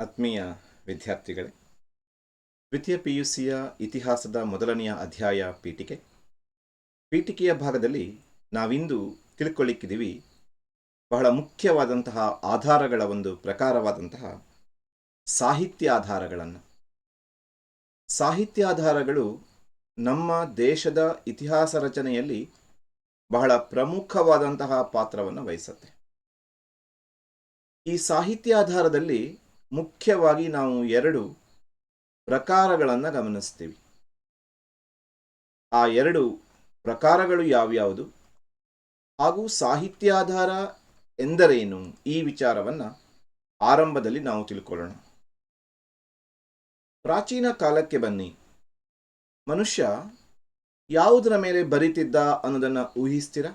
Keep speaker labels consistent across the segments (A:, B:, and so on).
A: ಆತ್ಮೀಯ ವಿದ್ಯಾರ್ಥಿಗಳೇ, ದ್ವಿತೀಯ ಪಿ ಯು ಸಿಯ ಇತಿಹಾಸದ ಮೊದಲನೆಯ ಅಧ್ಯಾಯ ಪೀಠಿಕೆ. ಪೀಠಿಕೆಯ ಭಾಗದಲ್ಲಿ ನಾವಿಂದು ತಿಳ್ಕೊಳ್ಳಿಕ್ಕಿದ್ದೀವಿ ಬಹಳ ಮುಖ್ಯವಾದಂತಹ ಆಧಾರಗಳ ಒಂದು ಪ್ರಕಾರವಾದಂತಹ ಸಾಹಿತ್ಯ ಆಧಾರಗಳು ನಮ್ಮ ದೇಶದ ಇತಿಹಾಸ ರಚನೆಯಲ್ಲಿ ಬಹಳ ಪ್ರಮುಖವಾದಂತಹ ಪಾತ್ರವನ್ನು ವಹಿಸುತ್ತೆ. ಈ ಸಾಹಿತ್ಯಾಧಾರದಲ್ಲಿ ಮುಖ್ಯವಾಗಿ ನಾವು ಎರಡು ಪ್ರಕಾರಗಳನ್ನು ಗಮನಿಸ್ತೀವಿ. ಆ ಎರಡು ಪ್ರಕಾರಗಳು ಯಾವ್ಯಾವುದು? ಹಾಗೂ ಸಾಹಿತ್ಯಾಧಾರ ಎಂದರೇನು? ಈ ವಿಚಾರವನ್ನು ಆರಂಭದಲ್ಲಿ ನಾವು ತಿಳ್ಕೊಳ್ಳೋಣ. ಪ್ರಾಚೀನ ಕಾಲಕ್ಕೆ ಬನ್ನಿ. ಮನುಷ್ಯ ಯಾವುದರ ಮೇಲೆ ಬರಿತಿದ್ದ ಅನ್ನೋದನ್ನು ಊಹಿಸ್ತೀರಾ?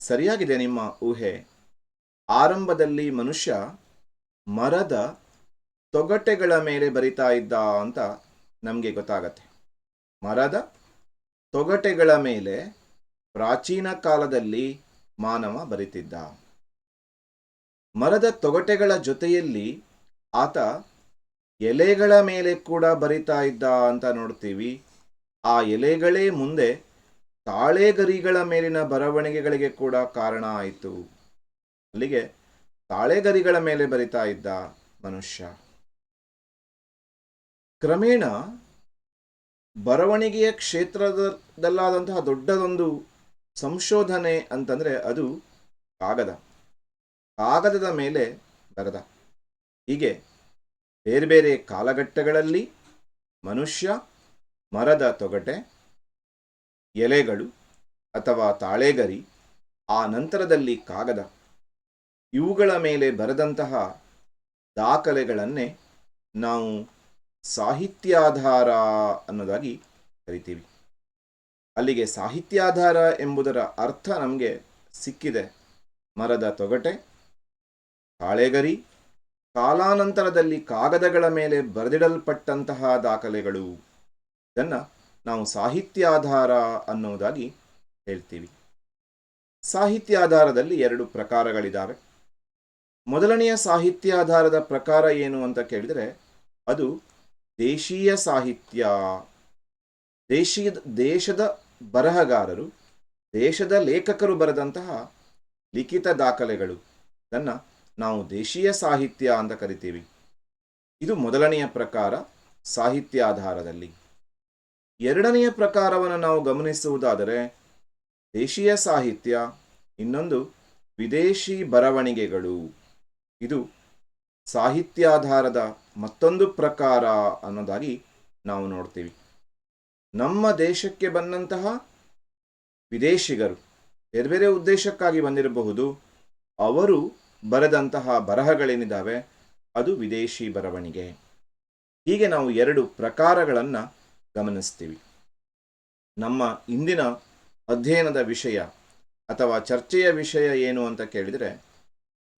A: ಸರಿಯಾಗಿದೆ ನಿಮ್ಮ ಊಹೆ. ಆರಂಭದಲ್ಲಿ ಮನುಷ್ಯ ಮರದ ತೊಗಟೆಗಳ ಮೇಲೆ ಬರಿತಾ ಇದ್ದ ಅಂತ ನಮಗೆ ಗೊತ್ತಾಗತ್ತೆ. ಮರದ ತೊಗಟೆಗಳ ಮೇಲೆ ಪ್ರಾಚೀನ ಕಾಲದಲ್ಲಿ ಮಾನವ ಬರಿತಿದ್ದ. ಮರದ ತೊಗಟೆಗಳ ಜೊತೆಯಲ್ಲಿ ಆತ ಎಲೆಗಳ ಮೇಲೆ ಕೂಡ ಬರಿತಾ ಇದ್ದ ಅಂತ ನೋಡ್ತೀವಿ. ಆ ಎಲೆಗಳೇ ಮುಂದೆ ತಾಳೆಗರಿಗಳ ಮೇಲಿನ ಬರವಣಿಗೆಗಳಿಗೆ ಕೂಡ ಕಾರಣ ಆಯಿತು. ಅಲ್ಲಿಗೆ ತಾಳೆಗರಿಗಳ ಮೇಲೆ ಬರಿತಾ ಇದ್ದ ಮನುಷ್ಯ. ಕ್ರಮೇಣ ಬರವಣಿಗೆಯ ಕ್ಷೇತ್ರದಲ್ಲಾದಂತಹ ದೊಡ್ಡದೊಂದು ಸಂಶೋಧನೆ ಅಂತಂದ್ರೆ ಅದು ಕಾಗದ. ಕಾಗದದ ಮೇಲೆ ಬರದ. ಹೀಗೆ ಬೇರೆ ಬೇರೆ ಕಾಲಘಟ್ಟಗಳಲ್ಲಿ ಮನುಷ್ಯ, ಮರದ ತೊಗಟೆ, ಎಲೆಗಳು ಅಥವಾ ತಾಳೆಗರಿ, ಆ ನಂತರದಲ್ಲಿ ಕಾಗದ. ಇವುಗಳ ಮೇಲೆ ಬರೆದಂತಹ ದಾಖಲೆಗಳನ್ನೇ ನಾವು ಸಾಹಿತ್ಯಾಧಾರ ಅನ್ನೋದಾಗಿ ಕರಿತೀವಿ. ಅಲ್ಲಿಗೆ ಸಾಹಿತ್ಯಾಧಾರ ಎಂಬುದರ ಅರ್ಥ ನಮಗೆ ಸಿಕ್ಕಿದೆ. ಮರದ ತೊಗಟೆ ಕಾಳೆಗರಿ ಕಾಲಾನಂತರದಲ್ಲಿ ಕಾಗದಗಳ ಮೇಲೆ ಬರೆದಿಡಲ್ಪಟ್ಟಂತಹ ದಾಖಲೆಗಳು. ಇದನ್ನು ನಾವು ಸಾಹಿತ್ಯಾಧಾರ ಅನ್ನೋದಾಗಿ ಹೇಳ್ತೀವಿ. ಸಾಹಿತ್ಯಾಧಾರದಲ್ಲಿ ಎರಡು ಪ್ರಕಾರಗಳಿದ್ದಾವೆ ಮೊದಲನೆಯ ಸಾಹಿತ್ಯಾಧಾರದ ಪ್ರಕಾರ ಏನು ಅಂತ ಕೇಳಿದರೆ, ಅದು ದೇಶೀಯ ಸಾಹಿತ್ಯ. ದೇಶೀಯ, ದೇಶದ ಬರಹಗಾರರು, ದೇಶದ ಲೇಖಕರು ಬರೆದಂತಹ ಲಿಖಿತ ದಾಖಲೆಗಳು. ಇದನ್ನು ನಾವು ದೇಶೀಯ ಸಾಹಿತ್ಯ ಅಂತ ಕರಿತೀವಿ. ಇದು ಮೊದಲನೆಯ ಪ್ರಕಾರ ಸಾಹಿತ್ಯಾಧಾರದಲ್ಲಿ. ಎರಡನೆಯ ಪ್ರಕಾರವನ್ನು ನಾವು ಗಮನಿಸುವುದಾದರೆ, ದೇಶೀಯ ಸಾಹಿತ್ಯ ಇನ್ನೊಂದು ವಿದೇಶಿ ಬರವಣಿಗೆಗಳು. ಇದು ಸಾಹಿತ್ಯಾಧಾರದ ಮತ್ತೊಂದು ಪ್ರಕಾರ ಅನ್ನೋದಾಗಿ ನಾವು ನೋಡ್ತೀವಿ. ನಮ್ಮ ದೇಶಕ್ಕೆ ಬಂದಂತಹ ವಿದೇಶಿಗರು ಬೇರೆ ಬೇರೆ ಉದ್ದೇಶಕ್ಕಾಗಿ ಬಂದಿರಬಹುದು. ಅವರು ಬರೆದಂತಹ ಬರಹಗಳೇನಿದ್ದಾವೆ ಅದು ವಿದೇಶಿ ಬರವಣಿಗೆ. ಹೀಗೆ ನಾವು ಎರಡು ಪ್ರಕಾರಗಳನ್ನು ಗಮನಿಸ್ತೀವಿ. ನಮ್ಮ ಇಂದಿನ ಅಧ್ಯಯನದ ವಿಷಯ ಅಥವಾ ಚರ್ಚೆಯ ವಿಷಯ ಏನು ಅಂತ ಕೇಳಿದರೆ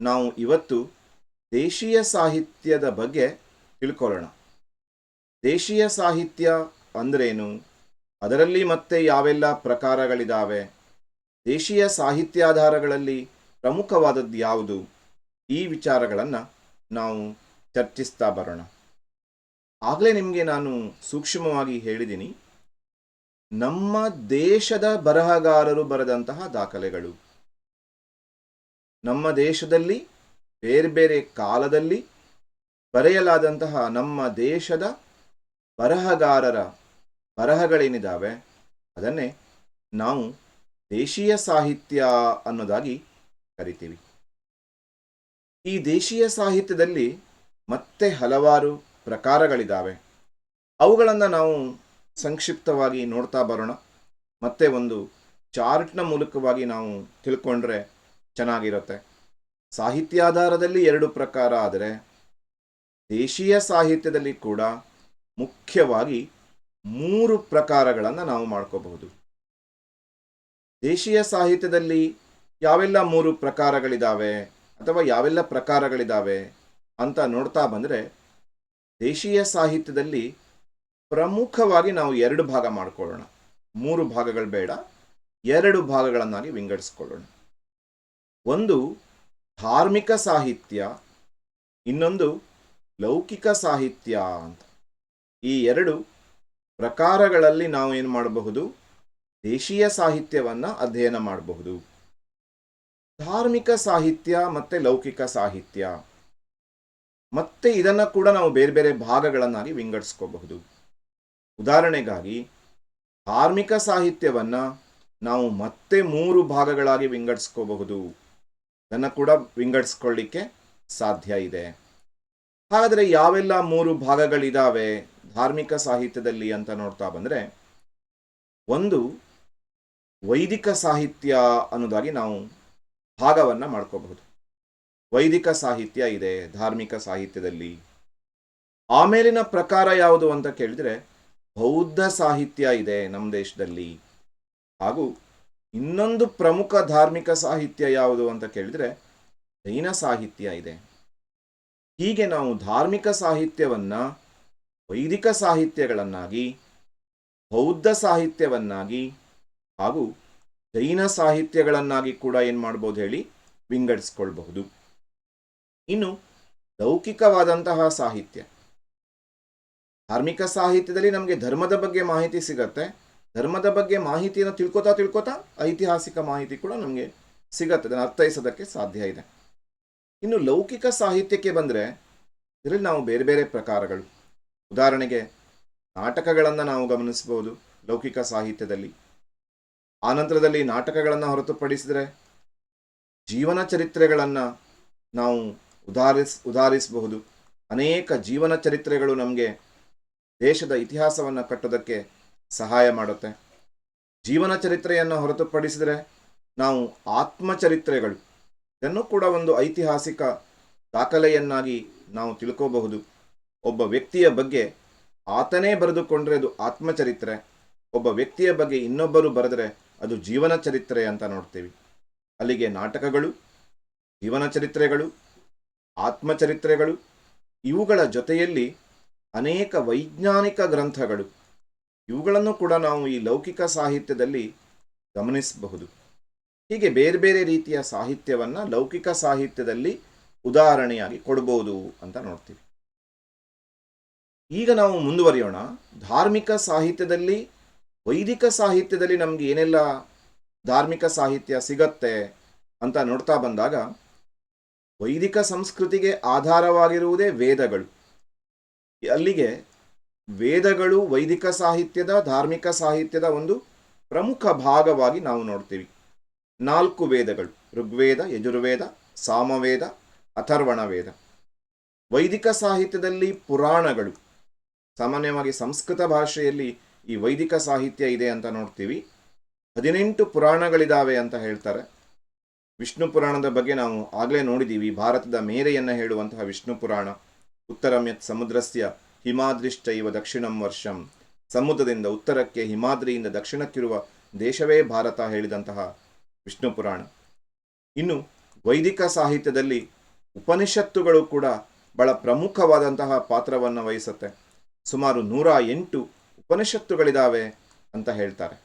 A: ನಾವು ಇವತ್ತು ದೇಶೀಯ ಸಾಹಿತ್ಯದ ಬಗ್ಗೆ ತಿಳ್ಕೊಳ್ಳೋಣ. ದೇಶೀಯ ಸಾಹಿತ್ಯ ಅಂದ್ರೇನು? ಅದರಲ್ಲಿ ಮತ್ತೆ ಯಾವೆಲ್ಲ ಪ್ರಕಾರಗಳಿದ್ದಾವೆ ದೇಶೀಯ ಸಾಹಿತ್ಯಾಧಾರಗಳಲ್ಲಿ ಪ್ರಮುಖವಾದದ್ದು ಯಾವುದು? ಈ ವಿಚಾರಗಳನ್ನು ನಾವು ಚರ್ಚಿಸ್ತಾ ಬರೋಣ. ಆಗಲೇ ನಿಮಗೆ ನಾನು ಸೂಕ್ಷ್ಮವಾಗಿ ಹೇಳಿದ್ದೀನಿ ನಮ್ಮ ದೇಶದ ಬರಹಗಾರರು ಬರೆದಂತಹ ದಾಖಲೆಗಳು. ನಮ್ಮ ದೇಶದಲ್ಲಿ, ಬೇರೆ ಬೇರೆ ಕಾಲದಲ್ಲಿ ಬರೆಯಲಾದಂತಹ ನಮ್ಮ ದೇಶದ ಬರಹಗಾರರ ಬರಹಗಳೇನಿದ್ದಾವೆ ಅದನ್ನೇ ನಾವು ದೇಶೀಯ ಸಾಹಿತ್ಯ ಅನ್ನೋದಾಗಿ ಕರಿತೀವಿ. ಈ ದೇಶೀಯ ಸಾಹಿತ್ಯದಲ್ಲಿ ಮತ್ತೆ ಹಲವಾರು ಪ್ರಕಾರಗಳಿದ್ದಾವೆ ಅವುಗಳನ್ನು ನಾವು ಸಂಕ್ಷಿಪ್ತವಾಗಿ ನೋಡ್ತಾ ಬರೋಣ. ಮತ್ತೆ ಒಂದು ಚಾರ್ಟ್ನ ಮೂಲಕವಾಗಿ ನಾವು ತಿಳ್ಕೊಂಡ್ರೆ ಚೆನ್ನಾಗಿರುತ್ತೆ. ಸಾಹಿತ್ಯಾಧಾರದಲ್ಲಿ ಎರಡು ಪ್ರಕಾರ ಆದರೆ, ದೇಶೀಯ ಸಾಹಿತ್ಯದಲ್ಲಿ ಕೂಡ ಮುಖ್ಯವಾಗಿ ಮೂರು ಪ್ರಕಾರಗಳನ್ನು ನಾವು ಮಾಡ್ಕೋಬಹುದು. ದೇಶೀಯ ಸಾಹಿತ್ಯದಲ್ಲಿ ಯಾವೆಲ್ಲ ಮೂರು ಪ್ರಕಾರಗಳಿದ್ದಾವೆ ಅಥವಾ ಯಾವೆಲ್ಲ ಪ್ರಕಾರಗಳಿದ್ದಾವೆ ಅಂತ ನೋಡ್ತಾ ಬಂದರೆ, ದೇಶೀಯ ಸಾಹಿತ್ಯದಲ್ಲಿ ಪ್ರಮುಖವಾಗಿ ನಾವು ಎರಡು ಭಾಗ ಮಾಡಿಕೊಳ್ಳೋಣ. ಮೂರು ಭಾಗಗಳು ಬೇಡ, ಎರಡು ಭಾಗಗಳನ್ನಾಗಿ ವಿಂಗಡಿಸ್ಕೊಳ್ಳೋಣ. ಒಂದು ಧಾರ್ಮಿಕ ಸಾಹಿತ್ಯ, ಇನ್ನೊಂದು ಲೌಕಿಕ ಸಾಹಿತ್ಯ ಅಂತ. ಈ ಎರಡು ಪ್ರಕಾರಗಳಲ್ಲಿ ನಾವು ಏನು ಮಾಡಬಹುದು? ದೇಶೀಯ ಸಾಹಿತ್ಯವನ್ನು ಅಧ್ಯಯನ ಮಾಡಬಹುದು. ಧಾರ್ಮಿಕ ಸಾಹಿತ್ಯ ಮತ್ತು ಲೌಕಿಕ ಸಾಹಿತ್ಯ. ಮತ್ತೆ ಇದನ್ನು ಕೂಡ ನಾವು ಬೇರೆ ಬೇರೆ ಭಾಗಗಳನ್ನಾಗಿ ವಿಂಗಡಿಸ್ಕೋಬಹುದು. ಉದಾಹರಣೆಗಾಗಿ, ಧಾರ್ಮಿಕ ಸಾಹಿತ್ಯವನ್ನು ನಾವು ಮತ್ತೆ ಮೂರು ಭಾಗಗಳಾಗಿ ವಿಂಗಡಿಸ್ಕೋಬಹುದು. ಅದನ್ನು ಕೂಡ ವಿಂಗಡಿಸ್ಕೊಳ್ಳಿಕ್ಕೆ ಸಾಧ್ಯ ಇದೆ. ಹಾಗಾದರೆ ಯಾವೆಲ್ಲ ಮೂರು ಭಾಗಗಳಿದ್ದಾವೆ ಧಾರ್ಮಿಕ ಸಾಹಿತ್ಯದಲ್ಲಿ ಅಂತ ನೋಡ್ತಾ ಬಂದರೆ, ಒಂದು ವೈದಿಕ ಸಾಹಿತ್ಯ ಅನ್ನೋದಾಗಿ ನಾವು ಭಾಗವನ್ನು ಮಾಡ್ಕೋಬಹುದು. ವೈದಿಕ ಸಾಹಿತ್ಯ ಇದೆ ಧಾರ್ಮಿಕ ಸಾಹಿತ್ಯದಲ್ಲಿ. ಆಮೇಲಿನ ಪ್ರಕಾರ ಯಾವುದು ಅಂತ ಕೇಳಿದರೆ, ಬೌದ್ಧ ಸಾಹಿತ್ಯ ಇದೆ ನಮ್ಮ ದೇಶದಲ್ಲಿ. ಹಾಗೂ ಇನ್ನೊಂದು ಪ್ರಮುಖ ಧಾರ್ಮಿಕ ಸಾಹಿತ್ಯ ಯಾವುದು ಅಂತ ಕೇಳಿದರೆ ಜೈನ ಸಾಹಿತ್ಯ ಇದೆ. ಹೀಗೆ ನಾವು ಧಾರ್ಮಿಕ ಸಾಹಿತ್ಯವನ್ನು, ವೈದಿಕ ಸಾಹಿತ್ಯಗಳನ್ನಾಗಿ, ಬೌದ್ಧ ಸಾಹಿತ್ಯವನ್ನಾಗಿ ಹಾಗೂ ಜೈನ ಸಾಹಿತ್ಯಗಳನ್ನಾಗಿ ಕೂಡ ಏನು ಮಾಡ್ಬೋದು ಹೇಳಿ ವಿಂಗಡಿಸ್ಕೊಳ್ಬಹುದು. ಇನ್ನು ಲೌಕಿಕವಾದಂತಹ ಸಾಹಿತ್ಯ. ಧಾರ್ಮಿಕ ಸಾಹಿತ್ಯದಲ್ಲಿ ನಮಗೆ ಧರ್ಮದ ಬಗ್ಗೆ ಮಾಹಿತಿ ಸಿಗತ್ತೆ. ಧರ್ಮದ ಬಗ್ಗೆ ಮಾಹಿತಿಯನ್ನು ತಿಳ್ಕೊತಾ ತಿಳ್ಕೊತಾ ಐತಿಹಾಸಿಕ ಮಾಹಿತಿ ಕೂಡ ನಮಗೆ ಸಿಗತ್ತೆ. ಅದನ್ನು ಅರ್ಥೈಸೋದಕ್ಕೆ ಸಾಧ್ಯ ಇದೆ. ಇನ್ನು ಲೌಕಿಕ ಸಾಹಿತ್ಯಕ್ಕೆ ಬಂದರೆ ಇದರಲ್ಲಿ ನಾವು ಬೇರೆ ಬೇರೆ ಪ್ರಕಾರಗಳು. ಉದಾಹರಣೆಗೆ ನಾಟಕಗಳನ್ನು ನಾವು ಗಮನಿಸಬಹುದು ಲೌಕಿಕ ಸಾಹಿತ್ಯದಲ್ಲಿ. ಆನಂತರದಲ್ಲಿ ನಾಟಕಗಳನ್ನು ಹೊರತುಪಡಿಸಿದರೆ ಜೀವನ ಚರಿತ್ರೆಗಳನ್ನು ನಾವು ಉದಾಹರಿಸ್, ಉದಾಹರಿಸಬಹುದು. ಅನೇಕ ಜೀವನ ಚರಿತ್ರೆಗಳು ನಮಗೆ ದೇಶದ ಇತಿಹಾಸವನ್ನು ಕಟ್ಟೋದಕ್ಕೆ ಸಹಾಯ ಮಾಡುತ್ತೆ. ಜೀವನ ಚರಿತ್ರೆಯನ್ನು ಹೊರತುಪಡಿಸಿದರೆ ನಾವು ಆತ್ಮಚರಿತ್ರೆಗಳು. ಇದನ್ನು ಕೂಡ ಒಂದು ಐತಿಹಾಸಿಕ ದಾಖಲೆಯನ್ನಾಗಿ ನಾವು ತಿಳ್ಕೋಬಹುದು. ಒಬ್ಬ ವ್ಯಕ್ತಿಯ ಬಗ್ಗೆ ಆತನೇ ಬರೆದುಕೊಂಡ್ರೆ ಅದು ಆತ್ಮಚರಿತ್ರೆ. ಒಬ್ಬ ವ್ಯಕ್ತಿಯ ಬಗ್ಗೆ ಇನ್ನೊಬ್ಬರು ಬರೆದರೆ ಅದು ಜೀವನ ಚರಿತ್ರೆ ಅಂತ ನೋಡ್ತೀವಿ. ಅಲ್ಲಿಗೆ ನಾಟಕಗಳು, ಜೀವನ ಚರಿತ್ರೆಗಳು, ಆತ್ಮಚರಿತ್ರೆಗಳು, ಇವುಗಳ ಜೊತೆಯಲ್ಲಿ ಅನೇಕ ವೈಜ್ಞಾನಿಕ ಗ್ರಂಥಗಳು. ಇವುಗಳನ್ನು ಕೂಡ ನಾವು ಈ ಲೌಕಿಕ ಸಾಹಿತ್ಯದಲ್ಲಿ ಗಮನಿಸಬಹುದು. ಹೀಗೆ ಬೇರೆ ಬೇರೆ ರೀತಿಯ ಸಾಹಿತ್ಯವನ್ನು ಲೌಕಿಕ ಸಾಹಿತ್ಯದಲ್ಲಿ ಉದಾಹರಣೆಯಾಗಿ ಕೊಡ್ಬೋದು ಅಂತ ನೋಡ್ತೀವಿ. ಈಗ ನಾವು ಮುಂದುವರಿಯೋಣ. ಧಾರ್ಮಿಕ ಸಾಹಿತ್ಯದಲ್ಲಿ, ವೈದಿಕ ಸಾಹಿತ್ಯದಲ್ಲಿ ನಮಗೆ ಏನೆಲ್ಲ ಧಾರ್ಮಿಕ ಸಾಹಿತ್ಯ ಸಿಗತ್ತೆ ಅಂತ ನೋಡ್ತಾ ಬಂದಾಗ, ವೈದಿಕ ಸಂಸ್ಕೃತಿಗೆ ಆಧಾರವಾಗಿರುವುದೇ ವೇದಗಳು. ಅಲ್ಲಿಗೆ ವೇದಗಳು ವೈದಿಕ ಸಾಹಿತ್ಯದ, ಧಾರ್ಮಿಕ ಸಾಹಿತ್ಯದ ಒಂದು ಪ್ರಮುಖ ಭಾಗವಾಗಿ ನಾವು ನೋಡ್ತೀವಿ. ನಾಲ್ಕು ವೇದಗಳು, ಋಗ್ವೇದ, ಯಜುರ್ವೇದ, ಸಾಮವೇದ, ಅಥರ್ವಣ ವೇದ. ವೈದಿಕ ಸಾಹಿತ್ಯದಲ್ಲಿ ಪುರಾಣಗಳು. ಸಾಮಾನ್ಯವಾಗಿ ಸಂಸ್ಕೃತ ಭಾಷೆಯಲ್ಲಿ ಈ ವೈದಿಕ ಸಾಹಿತ್ಯ ಇದೆ ಅಂತ ನೋಡ್ತೀವಿ. ಹದಿನೆಂಟು ಪುರಾಣಗಳಿದಾವೆ ಅಂತ ಹೇಳ್ತಾರೆ. ವಿಷ್ಣು ಪುರಾಣದ ಬಗ್ಗೆ ನಾವು ಆಗಲೇ ನೋಡಿದ್ದೀವಿ ಭಾರತದ ಮೇರೆಯನ್ನು ಹೇಳುವಂತಹ ವಿಷ್ಣು ಪುರಾಣ, ಉತ್ತರಮ್ಯತ್ ಸಮುದ್ರಸ್ಯ ಹಿಮಾದ್ರಿಶ್ಚೈವ ದಕ್ಷಿಣಂ ವರ್ಷಂ. ಸಮುದ್ರದಿಂದ ಉತ್ತರಕ್ಕೆ ಹಿಮಾದ್ರಿಯಿಂದ ದಕ್ಷಿಣಕ್ಕಿರುವ ದೇಶವೇ ಭಾರತ ಹೇಳಿದಂತಹ ವಿಷ್ಣು ಪುರಾಣ ಇನ್ನು ವೈದಿಕ ಸಾಹಿತ್ಯದಲ್ಲಿ ಉಪನಿಷತ್ತುಗಳು ಕೂಡ ಬಹಳ ಪ್ರಮುಖವಾದಂತಹ ಪಾತ್ರವನ್ನು ವಹಿಸುತ್ತೆ. ಸುಮಾರು ನೂರ ಎಂಟು ಉಪನಿಷತ್ತುಗಳಿದ್ದಾವೆ ಅಂತ ಹೇಳ್ತಾರೆ.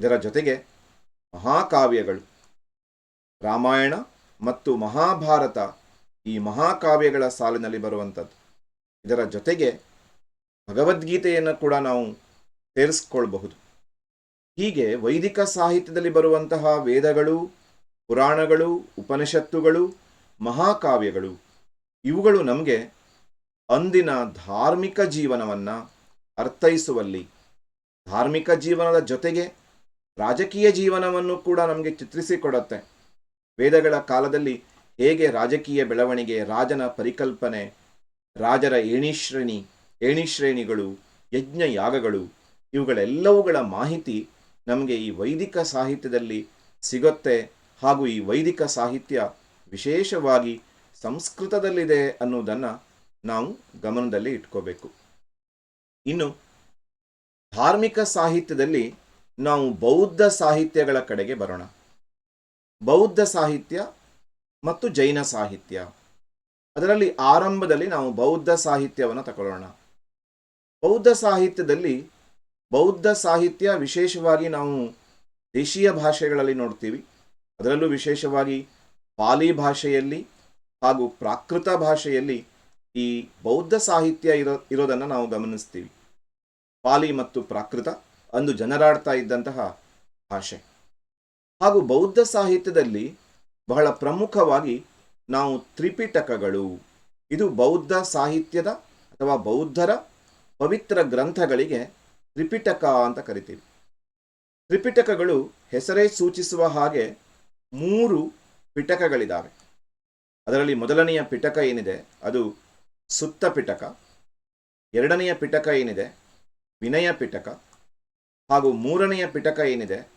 A: ಇದರ ಜೊತೆಗೆ ಮಹಾಕಾವ್ಯಗಳು. ರಾಮಾಯಣ ಮತ್ತು ಮಹಾಭಾರತ ಈ ಮಹಾಕಾವ್ಯಗಳ ಸಾಲಿನಲ್ಲಿ ಬರುವಂಥದ್ದು. ಇದರ ಜೊತೆಗೆ ಭಗವದ್ಗೀತೆಯನ್ನು ಕೂಡ ನಾವು ಸೇರಿಸ್ಕೊಳ್ಬಹುದು. ಹೀಗೆ ವೈದಿಕ ಸಾಹಿತ್ಯದಲ್ಲಿ ಬರುವಂತಹ ವೇದಗಳು, ಪುರಾಣಗಳು, ಉಪನಿಷತ್ತುಗಳು, ಮಹಾಕಾವ್ಯಗಳು, ಇವುಗಳು ನಮಗೆ ಅಂದಿನ ಧಾರ್ಮಿಕ ಜೀವನವನ್ನು ಅರ್ಥೈಸುವಲ್ಲಿ, ಧಾರ್ಮಿಕ ಜೀವನದ ಜೊತೆಗೆ ರಾಜಕೀಯ ಜೀವನವನ್ನು ಕೂಡ ನಮಗೆ ಚಿತ್ರಿಸಿಕೊಡತ್ತೆ. ವೇದಗಳ ಕಾಲದಲ್ಲಿ ಹೇಗೆ ರಾಜಕೀಯ ಬೆಳವಣಿಗೆ, ರಾಜನ ಪರಿಕಲ್ಪನೆ ರಾಜರ ಏಣಿಶ್ರೇಣಿ, ಏಣಿಶ್ರೇಣಿಗಳು ಯಜ್ಞ ಯಾಗಗಳು ಇವುಗಳೆಲ್ಲವುಗಳ ಮಾಹಿತಿ ನಮಗೆ ಈ ವೈದಿಕ ಸಾಹಿತ್ಯದಲ್ಲಿ ಸಿಗುತ್ತೆ ಹಾಗೂ ಈ ವೈದಿಕ ಸಾಹಿತ್ಯ ವಿಶೇಷವಾಗಿ ಸಂಸ್ಕೃತದಲ್ಲಿದೆ ಅನ್ನೋದನ್ನು ನಾವು ಗಮನದಲ್ಲಿ ಇಟ್ಕೋಬೇಕು. ಇನ್ನು ಧಾರ್ಮಿಕ ಸಾಹಿತ್ಯದಲ್ಲಿ ನಾವು ಬೌದ್ಧ ಸಾಹಿತ್ಯಗಳ ಕಡೆಗೆ ಬರೋಣ. ಬೌದ್ಧ ಸಾಹಿತ್ಯ ಮತ್ತು ಜೈನ ಸಾಹಿತ್ಯ. ಅದರಲ್ಲಿ ಆರಂಭದಲ್ಲಿ ನಾವು ಬೌದ್ಧ ಸಾಹಿತ್ಯವನ್ನು ತಗೊಳ್ಳೋಣ ಬೌದ್ಧ ಸಾಹಿತ್ಯದಲ್ಲಿ, ಬೌದ್ಧ ಸಾಹಿತ್ಯ ವಿಶೇಷವಾಗಿ ನಾವು ದೇಶೀಯ ಭಾಷೆಗಳಲ್ಲಿ ನೋಡ್ತೀವಿ. ಅದರಲ್ಲೂ ವಿಶೇಷವಾಗಿ ಪಾಲಿ ಭಾಷೆಯಲ್ಲಿ ಹಾಗೂ ಪ್ರಾಕೃತ ಭಾಷೆಯಲ್ಲಿ ಈ ಬೌದ್ಧ ಸಾಹಿತ್ಯ ಇರೋ, ಇರೋದನ್ನು ನಾವು ಗಮನಿಸ್ತೀವಿ. ಪಾಲಿ ಮತ್ತು ಪ್ರಾಕೃತ ಅಂದು ಜನರಾಡ್ತಾ ಇದ್ದಂತಹ ಭಾಷೆ. ಹಾಗೂ ಬೌದ್ಧ ಸಾಹಿತ್ಯದಲ್ಲಿ ಬಹಳ ಪ್ರಮುಖವಾಗಿ ನಾವು ತ್ರಿಪಿಟಕಗಳು. ಇದು ಬೌದ್ಧ ಸಾಹಿತ್ಯದ ಅಥವಾ ಬೌದ್ಧರ ಪವಿತ್ರ ಗ್ರಂಥಗಳಿಗೆ ತ್ರಿಪಿಟಕ ಅಂತ ಕರಿತೀವಿ. ತ್ರಿಪಿಟಕಗಳು ಹೆಸರೇ ಸೂಚಿಸುವ ಹಾಗೆ ಮೂರು ಪಿಟಕಗಳಿದ್ದಾವೆ ಅದರಲ್ಲಿ ಮೊದಲನೆಯ ಪಿಟಕ ಏನಿದೆ? ಅದು ಸುತ್ತ ಪಿಟಕ. ಎರಡನೆಯ ಪಿಟಕ ಏನಿದೆ? ವಿನಯ ಪಿಟಕ. ಹಾಗೂ ಮೂರನೆಯ ಪಿಟಕ ಏನಿದೆ?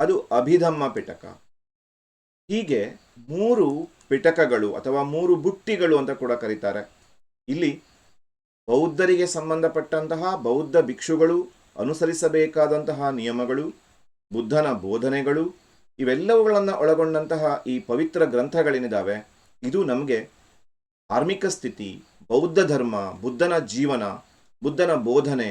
A: ಅದು ಅಭಿಧಮ್ಮ ಪಿಟಕ. ಹೀಗೆ ಮೂರು ಪಿಟಕಗಳು ಅಥವಾ ಮೂರು ಬುಟ್ಟಿಗಳು ಅಂತ ಕೂಡ ಕರೀತಾರೆ. ಇಲ್ಲಿ ಬೌದ್ಧರಿಗೆ ಸಂಬಂಧಪಟ್ಟಂತಹ ಬೌದ್ಧ ಭಿಕ್ಷುಗಳು, ಅನುಸರಿಸಬೇಕಾದಂತಹ ನಿಯಮಗಳು, ಬುದ್ಧನ ಬೋಧನೆಗಳು, ಇವೆಲ್ಲವುಗಳನ್ನು ಒಳಗೊಂಡಂತಹ ಈ ಪವಿತ್ರ ಗ್ರಂಥಗಳೇನಿದ್ದಾವೆ ಇದು ನಮಗೆ ಧಾರ್ಮಿಕ ಸ್ಥಿತಿ, ಬೌದ್ಧ ಧರ್ಮ, ಬುದ್ಧನ ಜೀವನ, ಬುದ್ಧನ ಬೋಧನೆ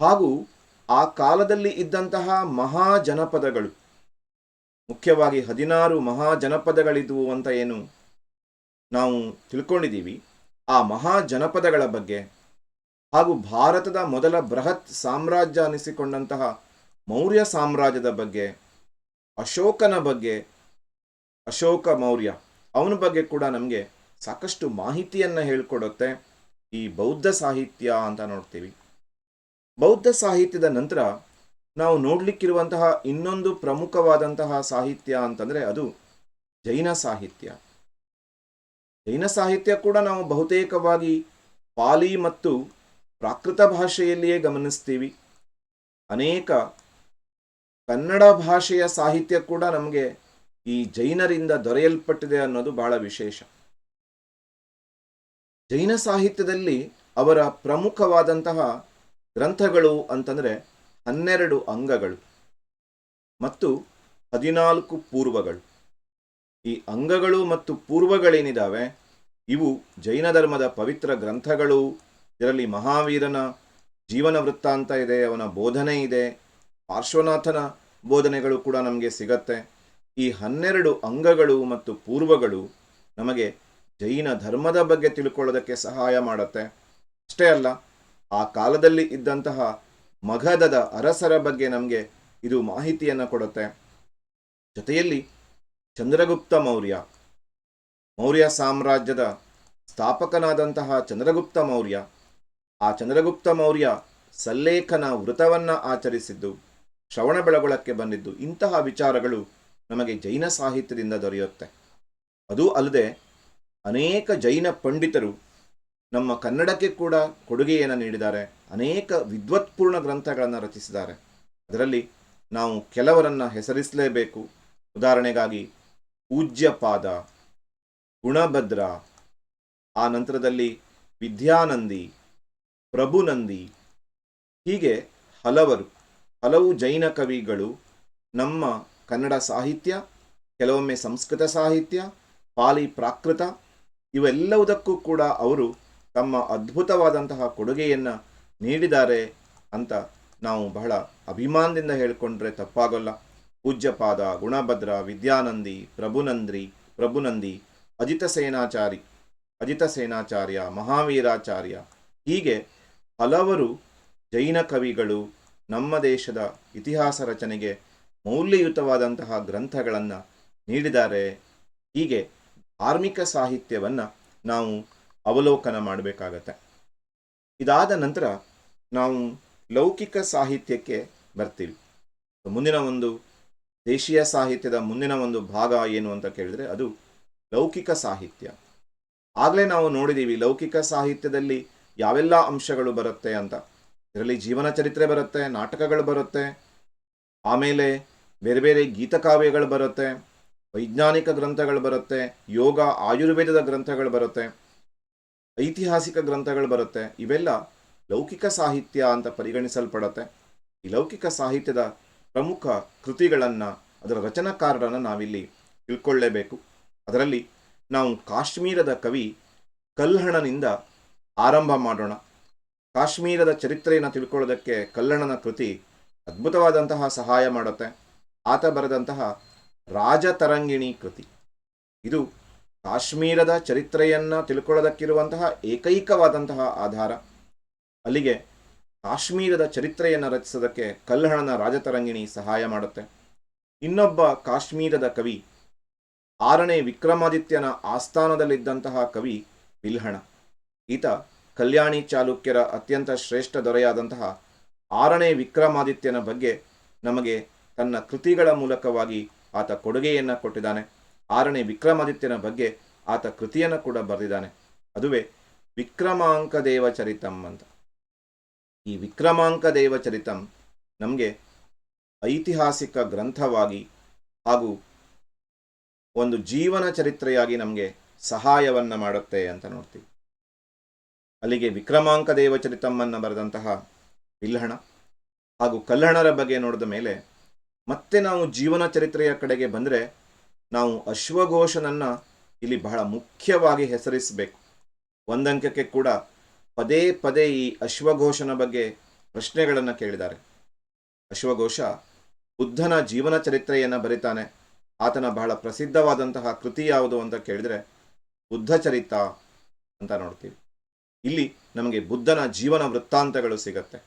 A: ಹಾಗೂ ಆ ಕಾಲದಲ್ಲಿ ಇದ್ದಂತಹ ಮಹಾ ಜನಪದಗಳು. ಮುಖ್ಯವಾಗಿ ಹದಿನಾರು ಮಹಾಜನಪದಗಳಿದ್ವು ಅಂತ ಏನು ನಾವು ತಿಳ್ಕೊಂಡಿದ್ದೀವಿ. ಆ ಮಹಾಜನಪದಗಳ ಬಗ್ಗೆ ಹಾಗೂ ಭಾರತದ ಮೊದಲ ಬೃಹತ್ ಸಾಮ್ರಾಜ್ಯ ಅನಿಸಿಕೊಂಡಂತಹ ಮೌರ್ಯ ಸಾಮ್ರಾಜ್ಯದ ಬಗ್ಗೆ, ಅಶೋಕನ ಬಗ್ಗೆ, ಅಶೋಕ ಮೌರ್ಯ ಅವನ ಬಗ್ಗೆ ಕೂಡ ನಮಗೆ ಸಾಕಷ್ಟು ಮಾಹಿತಿಯನ್ನು ಹೇಳ್ಕೊಡುತ್ತೆ ಈ ಬೌದ್ಧ ಸಾಹಿತ್ಯ ಅಂತ ನೋಡ್ತೀವಿ. ಬೌದ್ಧ ಸಾಹಿತ್ಯದ ನಂತರ ನಾವು ನೋಡಲಿಕ್ಕಿರುವಂತಹ ಇನ್ನೊಂದು ಪ್ರಮುಖವಾದಂತಹ ಸಾಹಿತ್ಯ ಅಂತಂದರೆ ಅದು ಜೈನ ಸಾಹಿತ್ಯ. ಜೈನ ಸಾಹಿತ್ಯ ಕೂಡ ನಾವು ಬಹುತೇಕವಾಗಿ ಪಾಲಿ ಮತ್ತು ಪ್ರಾಕೃತ ಭಾಷೆಯಲ್ಲಿಯೇ ಗಮನಿಸ್ತೀವಿ. ಅನೇಕ ಕನ್ನಡ ಭಾಷೆಯ ಸಾಹಿತ್ಯ ಕೂಡ ನಮಗೆ ಈ ಜೈನರಿಂದ ದೊರೆಯಲ್ಪಟ್ಟಿದೆ ಅನ್ನೋದು ಬಹಳ ವಿಶೇಷ. ಜೈನ ಸಾಹಿತ್ಯದಲ್ಲಿ ಅವರ ಪ್ರಮುಖವಾದಂತಹ ಗ್ರಂಥಗಳು ಅಂತಂದರೆ ಹನ್ನೆರಡು ಅಂಗಗಳು ಮತ್ತು ಹದಿನಾಲ್ಕು ಪೂರ್ವಗಳು. ಈ ಅಂಗಗಳು ಮತ್ತು ಪೂರ್ವಗಳೇನಿದ್ದಾವೆ ಇವು ಜೈನ ಧರ್ಮದ ಪವಿತ್ರ ಗ್ರಂಥಗಳು. ಇದರಲ್ಲಿ ಮಹಾವೀರನ ಜೀವನ ವೃತ್ತಾಂತ ಇದೆ, ಅವನ ಬೋಧನೆ ಇದೆ, ಪಾರ್ಶ್ವನಾಥನ ಬೋಧನೆಗಳು ಕೂಡ ನಮಗೆ ಸಿಗತ್ತೆ. ಈ ಹನ್ನೆರಡು ಅಂಗಗಳು ಮತ್ತು ಪೂರ್ವಗಳು ನಮಗೆ ಜೈನ ಧರ್ಮದ ಬಗ್ಗೆ ತಿಳ್ಕೊಳ್ಳೋದಕ್ಕೆ ಸಹಾಯ ಮಾಡುತ್ತೆ. ಅಷ್ಟೇ ಅಲ್ಲ, ಆ ಕಾಲದಲ್ಲಿ ಇದ್ದಂತಹ ಮಗಧದ ಅರಸರ ಬಗ್ಗೆ ನಮಗೆ ಇದು ಮಾಹಿತಿಯನ್ನು ಕೊಡುತ್ತೆ. ಜೊತೆಯಲ್ಲಿ ಚಂದ್ರಗುಪ್ತ ಮೌರ್ಯ. ಮೌರ್ಯ ಸಾಮ್ರಾಜ್ಯದ ಸ್ಥಾಪಕನಾದಂತಹ ಚಂದ್ರಗುಪ್ತ ಮೌರ್ಯ. ಆ ಚಂದ್ರಗುಪ್ತ ಮೌರ್ಯ ಸಲ್ಲೇಖನ ವೃತವನ್ನು ಆಚರಿಸಿದ್ದು, ಶ್ರವಣ ಬೆಳಗೊಳಕ್ಕೆ ಬಂದಿದ್ದು, ಇಂತಹ ವಿಚಾರಗಳು ನಮಗೆ ಜೈನ ಸಾಹಿತ್ಯದಿಂದ ದೊರೆಯುತ್ತೆ. ಅದೂ ಅಲ್ಲದೆ ಅನೇಕ ಜೈನ ಪಂಡಿತರು ನಮ್ಮ ಕನ್ನಡಕ್ಕೆ ಕೂಡ ಕೊಡುಗೆಯನ್ನು ನೀಡಿದ್ದಾರೆ. ಅನೇಕ ವಿದ್ವತ್ಪೂರ್ಣ ಗ್ರಂಥಗಳನ್ನು ರಚಿಸಿದ್ದಾರೆ. ಅದರಲ್ಲಿ ನಾವು ಕೆಲವರನ್ನು ಹೆಸರಿಸಲೇಬೇಕು. ಉದಾಹರಣೆಗಾಗಿ, ಪೂಜ್ಯಪಾದ, ಗುಣಭದ್ರ, ಆ ನಂತರದಲ್ಲಿ ವಿದ್ಯಾನಂದಿ, ಪ್ರಭುನಂದಿ, ಹೀಗೆ ಹಲವರು, ಹಲವು ಜೈನ ಕವಿಗಳು ನಮ್ಮ ಕನ್ನಡ ಸಾಹಿತ್ಯ, ಕೆಲವೊಮ್ಮೆ ಸಂಸ್ಕೃತ ಸಾಹಿತ್ಯ, ಪಾಲಿ ಪ್ರಾಕೃತ, ಇವೆಲ್ಲವುದಕ್ಕೂ ಕೂಡ ಅವರು ತಮ್ಮ ಅದ್ಭುತವಾದಂತಹ ಕೊಡುಗೆಯನ್ನು ನೀಡಿದ್ದಾರೆ ಅಂತ ನಾವು ಬಹಳ ಅಭಿಮಾನದಿಂದ ಹೇಳಿಕೊಂಡ್ರೆ ತಪ್ಪಾಗಲ್ಲ. ಪೂಜ್ಯಪಾದ ಗುಣಭದ್ರ ವಿದ್ಯಾನಂದಿ ಪ್ರಭುನಂದ್ರಿ, ಪ್ರಭುನಂದಿ ಅಜಿತ ಸೇನಾಚಾರಿ, ಅಜಿತ ಸೇನಾಚಾರ್ಯ, ಮಹಾವೀರಾಚಾರ್ಯ, ಹೀಗೆ ಹಲವರು ಜೈನ ಕವಿಗಳು ನಮ್ಮ ದೇಶದ ಇತಿಹಾಸ ರಚನೆಗೆ ಮೌಲ್ಯಯುತವಾದಂತಹ ಗ್ರಂಥಗಳನ್ನು ನೀಡಿದ್ದಾರೆ. ಹೀಗೆ ಧಾರ್ಮಿಕ ಸಾಹಿತ್ಯವನ್ನು ನಾವು ಅವಲೋಕನ ಮಾಡಬೇಕಾಗತ್ತೆ. ಇದಾದ ನಂತರ ನಾವು ಲೌಕಿಕ ಸಾಹಿತ್ಯಕ್ಕೆ ಬರ್ತೀವಿ. ಮುಂದಿನ ಒಂದು ದೇಶೀಯ ಸಾಹಿತ್ಯದ ಮುಂದಿನ ಒಂದು ಭಾಗ ಏನು ಅಂತ ಕೇಳಿದ್ರೆ ಅದು ಲೌಕಿಕ ಸಾಹಿತ್ಯ. ಆಗಲೇ ನಾವು ನೋಡಿದ್ದೀವಿ ಲೌಕಿಕ ಸಾಹಿತ್ಯದಲ್ಲಿ ಯಾವೆಲ್ಲ ಅಂಶಗಳು ಬರುತ್ತೆ ಅಂತ. ಇದರಲ್ಲಿ ಜೀವನ ಚರಿತ್ರೆ ಬರುತ್ತೆ, ನಾಟಕಗಳು ಬರುತ್ತೆ, ಆಮೇಲೆ ಬೇರೆ ಬೇರೆ ಗೀತಕಾವ್ಯಗಳು ಬರುತ್ತೆ, ವೈಜ್ಞಾನಿಕ ಗ್ರಂಥಗಳು ಬರುತ್ತೆ, ಯೋಗ, ಆಯುರ್ವೇದದ ಗ್ರಂಥಗಳು ಬರುತ್ತೆ. ಐತಿಹಾಸಿಕ ಗ್ರಂಥಗಳು ಬರುತ್ತೆ. ಇವೆಲ್ಲ ಲೌಕಿಕ ಸಾಹಿತ್ಯ ಅಂತ ಪರಿಗಣಿಸಲ್ಪಡತ್ತೆ. ಈ ಲೌಕಿಕ ಸಾಹಿತ್ಯದ ಪ್ರಮುಖ ಕೃತಿಗಳನ್ನು, ಅದರ ರಚನಾಕಾರರನ್ನು ನಾವಿಲ್ಲಿ ತಿಳ್ಕೊಳ್ಳೇಬೇಕು. ಅದರಲ್ಲಿ ನಾವು ಕಾಶ್ಮೀರದ ಕವಿ ಕಲ್ಹಣನಿಂದ ಆರಂಭ ಮಾಡೋಣ. ಕಾಶ್ಮೀರದ ಚರಿತ್ರೆಯನ್ನು ತಿಳ್ಕೊಳ್ಳೋದಕ್ಕೆ ಕಲ್ಲಣನ ಕೃತಿ ಅದ್ಭುತವಾದಂತಹ ಸಹಾಯ ಮಾಡುತ್ತೆ. ಆತ ಬರೆದಂತಹ ರಾಜತರಂಗಿಣಿ ಕೃತಿ. ಇದು ಕಾಶ್ಮೀರದ ಚರಿತ್ರೆಯನ್ನು ತಿಳ್ಕೊಳ್ಳೋದಕ್ಕಿರುವಂತಹ ಏಕೈಕವಾದಂತಹ ಆಧಾರ. ಅಲ್ಲಿಗೆ ಕಾಶ್ಮೀರದ ಚರಿತ್ರೆಯನ್ನು ರಚಿಸೋದಕ್ಕೆ ಕಲ್ಲಹಣನ ರಾಜತರಂಗಿಣಿ ಸಹಾಯ ಮಾಡುತ್ತೆ. ಇನ್ನೊಬ್ಬ ಕಾಶ್ಮೀರದ ಕವಿ ಆರನೇ ವಿಕ್ರಮಾದಿತ್ಯನ ಆಸ್ಥಾನದಲ್ಲಿದ್ದಂತಹ ಕವಿ ಬಿಲ್ಹಣ. ಈತ ಕಲ್ಯಾಣಿ ಚಾಲುಕ್ಯರ ಅತ್ಯಂತ ಶ್ರೇಷ್ಠ ದೊರೆಯಾದಂತಹ ಆರನೇ ವಿಕ್ರಮಾದಿತ್ಯನ ಬಗ್ಗೆ ನಮಗೆ ತನ್ನ ಕೃತಿಗಳ ಮೂಲಕವಾಗಿ ಆತ ಕೊಡುಗೆಯನ್ನು ಕೊಟ್ಟಿದ್ದಾನೆ. ಆರನೇ ವಿಕ್ರಮಾದಿತ್ಯನ ಬಗ್ಗೆ ಆತ ಕೃತಿಯನ್ನು ಕೂಡ ಬರೆದಿದ್ದಾನೆ. ಅದುವೇ ವಿಕ್ರಮಾಂಕ ದೇವಚರಿತಂ ಅಂತ. ಈ ವಿಕ್ರಮಾಂಕ ದೇವಚರಿತಂ ನಮಗೆ ಐತಿಹಾಸಿಕ ಗ್ರಂಥವಾಗಿ ಹಾಗೂ ಒಂದು ಜೀವನ ಚರಿತ್ರೆಯಾಗಿ ನಮಗೆ ಸಹಾಯವನ್ನ ಮಾಡುತ್ತೆ ಅಂತ ನೋಡ್ತೀವಿ. ಅಲ್ಲಿಗೆ ವಿಕ್ರಮಾಂಕ ದೇವಚರಿತಮ್ಮನ್ನು ಬರೆದಂತಹ ವಿಲ್ಲಹಣ ಹಾಗೂ ಕಲ್ಲಹಣರ ಬಗ್ಗೆ ನೋಡಿದ ಮೇಲೆ ಮತ್ತೆ ನಾವು ಜೀವನ ಚರಿತ್ರೆಯ ಕಡೆಗೆ ಬಂದರೆ ನಾವು ಅಶ್ವಘೋಷನನ್ನ ಇಲ್ಲಿ ಬಹಳ ಮುಖ್ಯವಾಗಿ ಹೆಸರಿಸಬೇಕು. ಒಂದಂಕಕ್ಕೆ ಕೂಡ ಪದೇ ಪದೇ ಈ ಅಶ್ವಘೋಷನ ಬಗ್ಗೆ ಪ್ರಶ್ನೆಗಳನ್ನು ಕೇಳಿದ್ದಾರೆ. ಅಶ್ವಘೋಷ ಬುದ್ಧನ ಜೀವನ ಚರಿತ್ರೆಯನ್ನು ಬರಿತಾನೆ. ಆತನ ಬಹಳ ಪ್ರಸಿದ್ಧವಾದಂತಹ ಕೃತಿ ಯಾವುದು ಅಂತ ಕೇಳಿದರೆ ಬುದ್ಧ ಚರಿತ ಅಂತ ನೋಡ್ತೀವಿ. ಇಲ್ಲಿ ನಮಗೆ ಬುದ್ಧನ ಜೀವನ ವೃತ್ತಾಂತಗಳು ಸಿಗತ್ತೆ.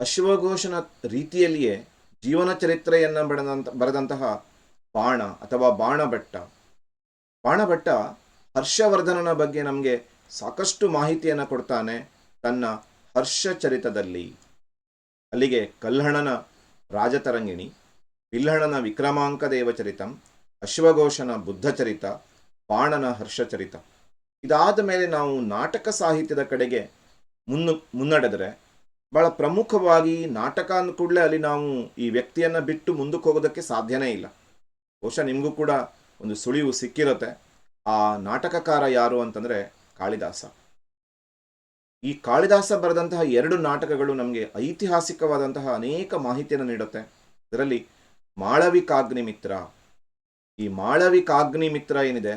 A: ಅಶ್ವಘೋಷನ ರೀತಿಯಲ್ಲಿಯೇ ಜೀವನ ಚರಿತ್ರೆಯನ್ನು ಬರೆದಂತ ಬರೆದಂತಹ ಬಾಣ ಅಥವಾ ಬಾಣಭಟ್ಟ. ಬಾಣಭಟ್ಟ ಹರ್ಷವರ್ಧನನ ಬಗ್ಗೆ ನಮಗೆ ಸಾಕಷ್ಟು ಮಾಹಿತಿಯನ್ನು ಕೊಡ್ತಾನೆ ತನ್ನ ಹರ್ಷಚರಿತದಲ್ಲಿ. ಅಲ್ಲಿಗೆ ಕಲ್ಹಣನ ರಾಜತರಂಗಿಣಿ, ಬಿಲ್ಹಣನ ವಿಕ್ರಮಾಂಕ ದೇವಚರಿತಂ, ಅಶ್ವಘೋಷನ ಬುದ್ಧಚರಿತ, ಬಾಣನ ಹರ್ಷಚರಿತ. ಇದಾದ ಮೇಲೆ ನಾವು ನಾಟಕ ಸಾಹಿತ್ಯದ ಕಡೆಗೆ ಮುನ್ನು, ಮುನ್ನಡೆದರೆ ಬಹಳ ಪ್ರಮುಖವಾಗಿ ನಾಟಕ ಅಂದ ಕೂಡಲೇ ಅಲ್ಲಿ ನಾವು ಈ ವ್ಯಕ್ತಿಯನ್ನು ಬಿಟ್ಟು ಮುಂದಕ್ಕೆ ಹೋಗೋದಕ್ಕೆ ಸಾಧ್ಯನೇ ಇಲ್ಲ. ಬಹುಶಃ ನಿಮಗೂ ಕೂಡ ಒಂದು ಸುಳಿವು ಸಿಕ್ಕಿರುತ್ತೆ. ಆ ನಾಟಕಕಾರ ಯಾರು ಅಂತಂದರೆ ಕಾಳಿದಾಸ. ಈ ಕಾಳಿದಾಸ ಬರೆದಂತಹ ಎರಡು ನಾಟಕಗಳು ನಮಗೆ ಐತಿಹಾಸಿಕವಾದಂತಹ ಅನೇಕ ಮಾಹಿತಿಯನ್ನು ನೀಡುತ್ತೆ. ಇದರಲ್ಲಿ ಮಾಳವಿಕಾಗ್ನಿಮಿತ್ರ ಈ ಮಾಳವಿಕಾಗ್ನಿಮಿತ್ರ ಏನಿದೆ?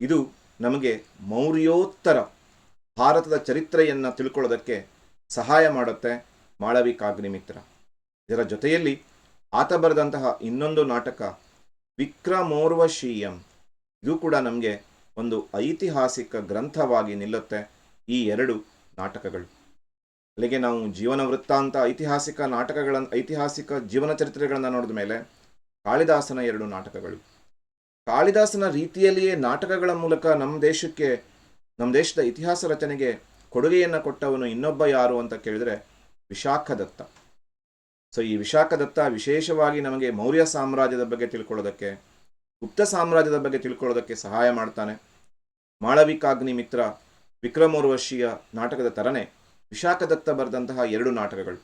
A: ಇದು ನಮಗೆ ಮೌರ್ಯೋತ್ತರ ಭಾರತದ ಚರಿತ್ರೆಯನ್ನು ತಿಳ್ಕೊಳ್ಳೋದಕ್ಕೆ ಸಹಾಯ ಮಾಡುತ್ತೆ ಮಾಳವಿಕಾಗ್ನಿಮಿತ್ರ ಇದರ ಜೊತೆಯಲ್ಲಿ ಆತ ಬರೆದಂತಹ ಇನ್ನೊಂದು ನಾಟಕ ವಿಕ್ರಮೋರ್ವಶೀಯಂ. ಇದು ಕೂಡ ನಮಗೆ ಒಂದು ಐತಿಹಾಸಿಕ ಗ್ರಂಥವಾಗಿ ನಿಲ್ಲುತ್ತೆ ಈ ಎರಡು ನಾಟಕಗಳು. ಅಲ್ಲಿಗೆ ನಾವು ಜೀವನ ವೃತ್ತಾಂತ, ಐತಿಹಾಸಿಕ ನಾಟಕಗಳನ್ನು ಐತಿಹಾಸಿಕ ಜೀವನ ಚರಿತ್ರೆಗಳನ್ನು ನೋಡಿದ ಮೇಲೆ ಕಾಳಿದಾಸನ ಎರಡು ನಾಟಕಗಳು. ಕಾಳಿದಾಸನ ರೀತಿಯಲ್ಲಿಯೇ ನಾಟಕಗಳ ಮೂಲಕ ನಮ್ಮ ದೇಶಕ್ಕೆ ನಮ್ಮ ದೇಶದ ಇತಿಹಾಸ ರಚನೆಗೆ ಕೊಡುಗೆಯನ್ನು ಕೊಟ್ಟವನು ಇನ್ನೊಬ್ಬ ಯಾರು ಅಂತ ಕೇಳಿದರೆ ವಿಶಾಖದತ್ತ. ಸೊ ಈ ವಿಶಾಖದತ್ತ ವಿಶೇಷವಾಗಿ ನಮಗೆ ಮೌರ್ಯ ಸಾಮ್ರಾಜ್ಯದ ಬಗ್ಗೆ ತಿಳ್ಕೊಳ್ಳೋದಕ್ಕೆ, ಗುಪ್ತ ಸಾಮ್ರಾಜ್ಯದ ಬಗ್ಗೆ ತಿಳ್ಕೊಳ್ಳೋದಕ್ಕೆ ಸಹಾಯ ಮಾಡ್ತಾನೆ. ಮಾಳವಿಕಾಗ್ನಿ ಮಿತ್ರ ವಿಕ್ರಮೋರ್ವಶಿಯ ನಾಟಕದ ತರನೇ ವಿಶಾಖದತ್ತ ಬರೆದಂತಹ ಎರಡು ನಾಟಕಗಳು.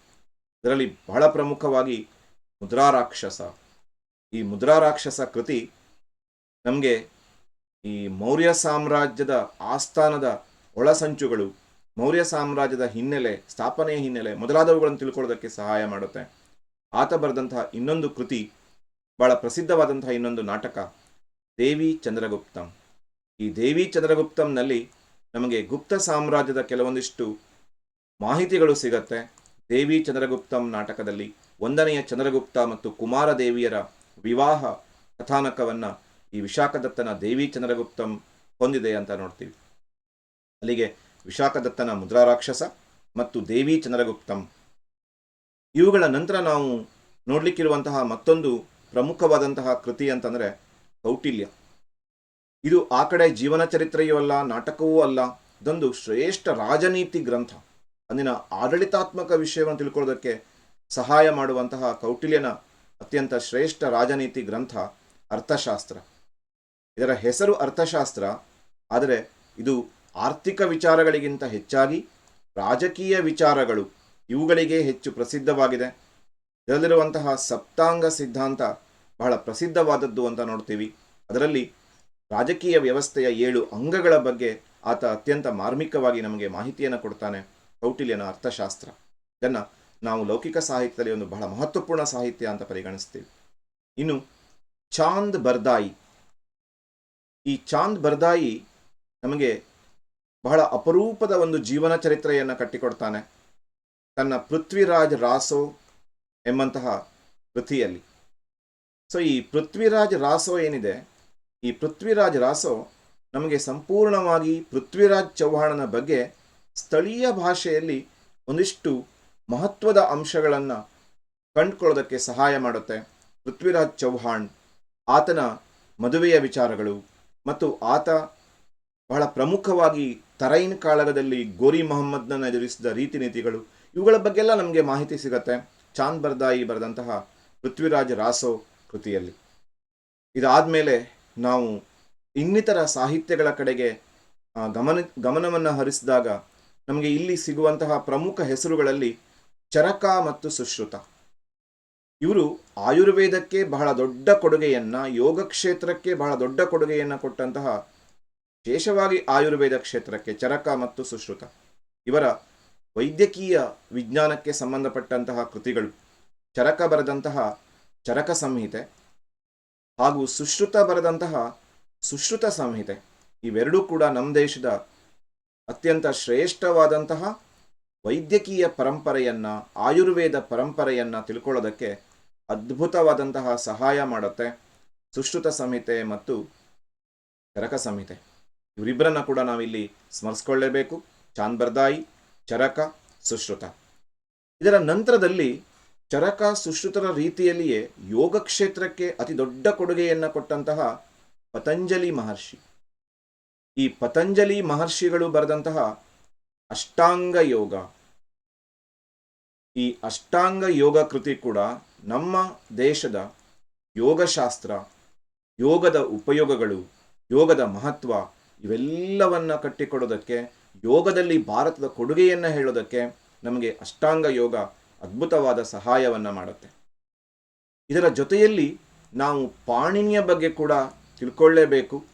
A: ಇದರಲ್ಲಿ ಬಹಳ ಪ್ರಮುಖವಾಗಿ ಮುದ್ರಾರಾಕ್ಷಸ ಈ ಮುದ್ರಾರಾಕ್ಷಸ ಕೃತಿ ನಮಗೆ ಈ ಮೌರ್ಯ ಸಾಮ್ರಾಜ್ಯದ ಆಸ್ಥಾನದ ಒಳಸಂಚುಗಳು ಮೌರ್ಯ ಸಾಮ್ರಾಜ್ಯದ ಹಿನ್ನೆಲೆ, ಸ್ಥಾಪನೆಯ ಹಿನ್ನೆಲೆ ಮೊದಲಾದವುಗಳನ್ನು ತಿಳ್ಕೊಳ್ಳೋದಕ್ಕೆ ಸಹಾಯ ಮಾಡುತ್ತೆ. ಆತ ಬರೆದಂತಹ ಇನ್ನೊಂದು ಕೃತಿ ಬಹಳ ಪ್ರಸಿದ್ಧವಾದಂತಹ ಇನ್ನೊಂದು ನಾಟಕ, ದೇವಿ ಚಂದ್ರಗುಪ್ತಂ. ಈ ದೇವಿ ಚಂದ್ರಗುಪ್ತಂನಲ್ಲಿ ನಮಗೆ ಗುಪ್ತ ಸಾಮ್ರಾಜ್ಯದ ಕೆಲವೊಂದಿಷ್ಟು ಮಾಹಿತಿಗಳು ಸಿಗತ್ತೆ. ದೇವಿ ಚಂದ್ರಗುಪ್ತಂ ನಾಟಕದಲ್ಲಿ ಒಂದನೆಯ ಚಂದ್ರಗುಪ್ತ ಮತ್ತು ಕುಮಾರದೇವಿಯರ ವಿವಾಹ ಕಥಾನಕವನ್ನು ಈ ವಿಶಾಖದತ್ತನ ದೇವಿ ಚಂದ್ರಗುಪ್ತಂ ಹೊಂದಿದೆ ಅಂತ ನೋಡ್ತೀವಿ. ಅಲ್ಲಿಗೆ ವಿಶಾಖದತ್ತನ ಮುದ್ರಾರಾಕ್ಷಸ ಮತ್ತು ದೇವಿ ಚಂದ್ರಗುಪ್ತಂ. ಇವುಗಳ ನಂತರ ನಾವು ನೋಡಲಿಕ್ಕಿರುವಂತಹ ಮತ್ತೊಂದು ಪ್ರಮುಖವಾದಂತಹ ಕೃತಿ ಅಂತಂದರೆ ಕೌಟಿಲ್ಯ. ಇದು ಆ ಕಡೆ ಜೀವನ ಚರಿತ್ರೆಯೂ ಅಲ್ಲ, ನಾಟಕವೂ ಅಲ್ಲ, ಇದೊಂದು ಶ್ರೇಷ್ಠ ರಾಜನೀತಿ ಗ್ರಂಥ. ಅಂದಿನ ಆಡಳಿತಾತ್ಮಕ ವಿಷಯವನ್ನು ತಿಳ್ಕೊಳ್ಳೋದಕ್ಕೆ ಸಹಾಯ ಮಾಡುವಂತಹ ಕೌಟಿಲ್ಯನ ಅತ್ಯಂತ ಶ್ರೇಷ್ಠ ರಾಜನೀತಿ ಗ್ರಂಥ ಅರ್ಥಶಾಸ್ತ್ರ. ಇದರ ಹೆಸರು ಅರ್ಥಶಾಸ್ತ್ರ, ಆದರೆ ಇದು ಆರ್ಥಿಕ ವಿಚಾರಗಳಿಗಿಂತ ಹೆಚ್ಚಾಗಿ ರಾಜಕೀಯ ವಿಚಾರಗಳು ಇವುಗಳಿಗೆ ಹೆಚ್ಚು ಪ್ರಸಿದ್ಧವಾಗಿದೆ. ಇದರಲ್ಲಿರುವಂತಹ ಸಪ್ತಾಂಗ ಸಿದ್ಧಾಂತ ಬಹಳ ಪ್ರಸಿದ್ಧವಾದದ್ದು ಅಂತ ನೋಡ್ತೀವಿ. ಅದರಲ್ಲಿ ರಾಜಕೀಯ ವ್ಯವಸ್ಥೆಯ ಏಳು ಅಂಗಗಳ ಬಗ್ಗೆ ಆತ ಅತ್ಯಂತ ಮಾರ್ಮಿಕವಾಗಿ ನಮಗೆ ಮಾಹಿತಿಯನ್ನು ಕೊಡ್ತಾನೆ. ಕೌಟಿಲ್ಯನ ಅರ್ಥಶಾಸ್ತ್ರ. ಇದನ್ನು ನಾವು ಲೌಕಿಕ ಸಾಹಿತ್ಯದಲ್ಲಿ ಒಂದು ಬಹಳ ಮಹತ್ವಪೂರ್ಣ ಸಾಹಿತ್ಯ ಅಂತ ಪರಿಗಣಿಸ್ತೀವಿ. ಇನ್ನು ಚಾಂದ್ ಬರ್ದಾಯಿ. ಈ ಚಾಂದ್ ಬರ್ದಾಯಿ ನಮಗೆ ಬಹಳ ಅಪರೂಪದ ಒಂದು ಜೀವನ ಚರಿತ್ರೆಯನ್ನು ಕಟ್ಟಿಕೊಡ್ತಾನೆ ತನ್ನ ಪೃಥ್ವಿರಾಜ್ ರಾಸೋ ಎಂಬಂತಹ ಕೃತಿಯಲ್ಲಿ. ಸೊ ಈ ಪೃಥ್ವಿರಾಜ್ ರಾಸೋ ಏನಿದೆ? ಈ ಪೃಥ್ವಿರಾಜ್ ರಾಸೋ ನಮಗೆ ಸಂಪೂರ್ಣವಾಗಿ ಪೃಥ್ವಿರಾಜ್ ಚೌಹಾಣನ ಬಗ್ಗೆ ಸ್ಥಳೀಯ ಭಾಷೆಯಲ್ಲಿ ಒಂದಿಷ್ಟು ಮಹತ್ವದ ಅಂಶಗಳನ್ನು ಕಂಡುಕೊಳ್ಳೋದಕ್ಕೆ ಸಹಾಯ ಮಾಡುತ್ತೆ. ಪೃಥ್ವಿರಾಜ್ ಚೌಹಾಣ್, ಆತನ ಮದುವೆಯ ವಿಚಾರಗಳು ಮತ್ತು ಆತ ಬಹಳ ಪ್ರಮುಖವಾಗಿ ತರೈನ್ ಕಾಳಗದಲ್ಲಿ ಗೋರಿ ಮೊಹಮ್ಮದ್ನನ್ನು ಎದುರಿಸಿದ ರೀತಿ ನೀತಿಗಳು, ಇವುಗಳ ಬಗ್ಗೆಲ್ಲ ನಮಗೆ ಮಾಹಿತಿ ಸಿಗತ್ತೆ. ಚಾಂದ್ ಬರ್ದಾಯಿ ಬರೆದಂತಹ ಪೃಥ್ವಿರಾಜ್ ರಾಸೋ ಕೃತಿಯಲ್ಲಿ. ಇದಾದ ಮೇಲೆ ನಾವು ಇನ್ನಿತರ ಸಾಹಿತ್ಯಗಳ ಕಡೆಗೆ ಗಮನ, ಗಮನವನ್ನು ಹರಿಸಿದಾಗ ನಮಗೆ ಇಲ್ಲಿ ಸಿಗುವಂತಹ ಪ್ರಮುಖ ಹೆಸರುಗಳಲ್ಲಿ ಚರಕ ಮತ್ತು ಸುಶ್ರುತ. ಇವರು ಆಯುರ್ವೇದಕ್ಕೆ ಬಹಳ ದೊಡ್ಡ ಕೊಡುಗೆಯನ್ನು ಯೋಗ ಕ್ಷೇತ್ರಕ್ಕೆ ಬಹಳ ದೊಡ್ಡ ಕೊಡುಗೆಯನ್ನು ಕೊಟ್ಟಂತಹ ವಿಶೇಷವಾಗಿ ಆಯುರ್ವೇದ ಕ್ಷೇತ್ರಕ್ಕೆ ಚರಕ ಮತ್ತು ಸುಶ್ರುತ. ಇವರ ವೈದ್ಯಕೀಯ ವಿಜ್ಞಾನಕ್ಕೆ ಸಂಬಂಧಪಟ್ಟಂತಹ ಕೃತಿಗಳು, ಚರಕ ಬರೆದಂತಹ ಚರಕ ಸಂಹಿತೆ ಹಾಗೂ ಸುಶ್ರುತ ಬರೆದಂತಹ ಸುಶ್ರುತ ಸಂಹಿತೆ, ಇವೆರಡೂ ಕೂಡ ನಮ್ಮ ದೇಶದ ಅತ್ಯಂತ ಶ್ರೇಷ್ಠವಾದಂತಹ ವೈದ್ಯಕೀಯ ಪರಂಪರೆಯನ್ನ, ಆಯುರ್ವೇದ ಪರಂಪರೆಯನ್ನ ತಿಳ್ಕೊಳ್ಳೋದಕ್ಕೆ ಅದ್ಭುತವಾದಂತಹ ಸಹಾಯ ಮಾಡುತ್ತೆ ಸುಶ್ರುತ ಸಂಹಿತೆ ಮತ್ತು ಚರಕ ಸಂಹಿತೆ. ಇವರಿಬ್ಬರನ್ನ ಕೂಡ ನಾವಿಲ್ಲಿ ಸ್ಮರಿಸ್ಕೊಳ್ಳೇಬೇಕು. ಚಾಂದ್ ಬರ್ದಾಯಿ, ಚರಕ, ಸುಶ್ರುತ. ಇದರ ನಂತರದಲ್ಲಿ ಚರಕ, ಸುಶ್ರುತರ ರೀತಿಯಲ್ಲಿಯೇ ಯೋಗ ಕ್ಷೇತ್ರಕ್ಕೆ ಅತಿ ದೊಡ್ಡ ಕೊಡುಗೆಯನ್ನು ಕೊಟ್ಟಂತಹ ಪತಂಜಲಿ ಮಹರ್ಷಿ. ಈ ಪತಂಜಲಿ ಮಹರ್ಷಿಗಳು ಬರೆದಂತಹ ಅಷ್ಟಾಂಗ ಯೋಗ. ಈ ಅಷ್ಟಾಂಗ ಯೋಗ ಕೃತಿ ಕೂಡ ನಮ್ಮ ದೇಶದ ಯೋಗಶಾಸ್ತ್ರ, ಯೋಗದ ಉಪಯೋಗಗಳು, ಯೋಗದ ಮಹತ್ವ ಇವೆಲ್ಲವನ್ನ ಕಟ್ಟಿಕೊಡೋದಕ್ಕೆ, ಯೋಗದಲ್ಲಿ ಭಾರತದ ಕೊಡುಗೆಯನ್ನು ಹೇಳೋದಕ್ಕೆ ನಮಗೆ ಅಷ್ಟಾಂಗ ಯೋಗ ಅದ್ಭುತವಾದ ಸಹಾಯವನ್ನ ಮಾಡುತ್ತೆ. ಇದರ ಜೊತೆಯಲ್ಲಿ ನಾವು ಪಾಣಿನಿಯ ಬಗ್ಗೆ ಕೂಡ ತಿಳ್ಕೊಳ್ಳೇಬೇಕು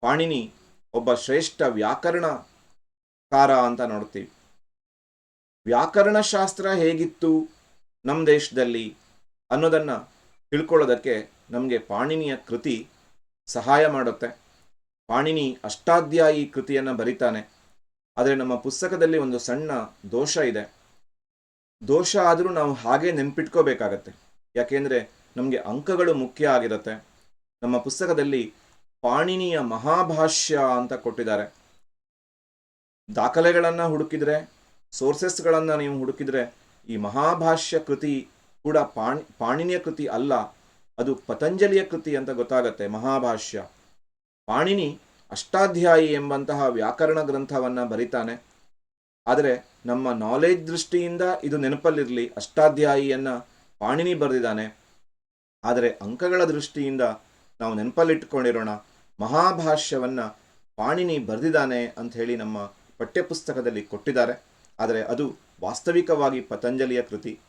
A: ಪಾಣಿನಿ ಒಬ್ಬ ಶ್ರೇಷ್ಠ ವ್ಯಾಕರಣಕಾರ ಅಂತ ನೋಡ್ತೀವಿ. ವ್ಯಾಕರಣಶಾಸ್ತ್ರ ಹೇಗಿತ್ತು ನಮ್ಮ ದೇಶದಲ್ಲಿ ಅನ್ನೋದನ್ನ ತಿಳ್ಕೊಳ್ಳೋದಕ್ಕೆ ನಮಗೆ ಪಾಣಿನಿಯ ಕೃತಿ ಸಹಾಯ ಮಾಡುತ್ತೆ. ಪಾಣಿನಿ ಅಷ್ಟಾಧ್ಯಾಯಿ ಕೃತಿಯನ್ನು ಬರಿತಾನೆ. ಆದರೆ ನಮ್ಮ ಪುಸ್ತಕದಲ್ಲಿ ಒಂದು ಸಣ್ಣ ದೋಷ ಇದೆ. ದೋಷ ಆದರೂ ನಾವು ಹಾಗೆ ನೆನ್ಪಿಟ್ಕೋಬೇಕಾಗತ್ತೆ. ಯಾಕೆಂದರೆ ನಮಗೆ ಅಂಕಗಳು ಮುಖ್ಯ ಆಗಿರುತ್ತೆ. ನಮ್ಮ ಪುಸ್ತಕದಲ್ಲಿ ಪಾಣಿನಿಯ ಮಹಾಭಾಷ್ಯ ಅಂತ ಕೊಟ್ಟಿದ್ದಾರೆ. ದಾಖಲೆಗಳನ್ನು ಹುಡುಕಿದ್ರೆ, ಸೋರ್ಸಸ್ಗಳನ್ನು ನೀವು ಹುಡುಕಿದ್ರೆ ಈ ಮಹಾಭಾಷ್ಯ ಕೃತಿ ಕೂಡ ಪಾಣಿ, ಪಾಣಿನಿಯ ಕೃತಿ ಅಲ್ಲ, ಅದು ಪತಂಜಲಿಯ ಕೃತಿ ಅಂತ ಗೊತ್ತಾಗತ್ತೆ ಮಹಾಭಾಷ್ಯ. ಪಾಣಿನಿ ಅಷ್ಟಾಧ್ಯಾಯಿ ಎಂಬಂತಹ ವ್ಯಾಕರಣ ಗ್ರಂಥವನ್ನು ಬರಿತಾನೆ. ಆದರೆ ನಮ್ಮ ನಾಲೆಜ್ ದೃಷ್ಟಿಯಿಂದ ಇದು ನೆನಪಲ್ಲಿರಲಿ, ಅಷ್ಟಾಧ್ಯಾಯಿಯನ್ನ ಪಾಣಿನಿ ಬರೆದಿದ್ದಾನೆ. ಆದರೆ ಅಂಕಗಳ ದೃಷ್ಟಿಯಿಂದ ನಾವು ನೆನಪಲ್ಲಿಟ್ಕೊಂಡಿರೋಣ, ಮಹಾಭಾಷ್ಯವನ್ನು ಪಾಣಿನಿ ಬರೆದಿದ್ದಾನೆ ಅಂತ ಹೇಳಿ ನಮ್ಮ ಪಠ್ಯಪುಸ್ತಕದಲ್ಲಿ ಕೊಟ್ಟಿದ್ದಾರೆ. ಆದರೆ ಅದು ವಾಸ್ತವಿಕವಾಗಿ ಪತಂಜಲಿಯ ಕೃತಿ.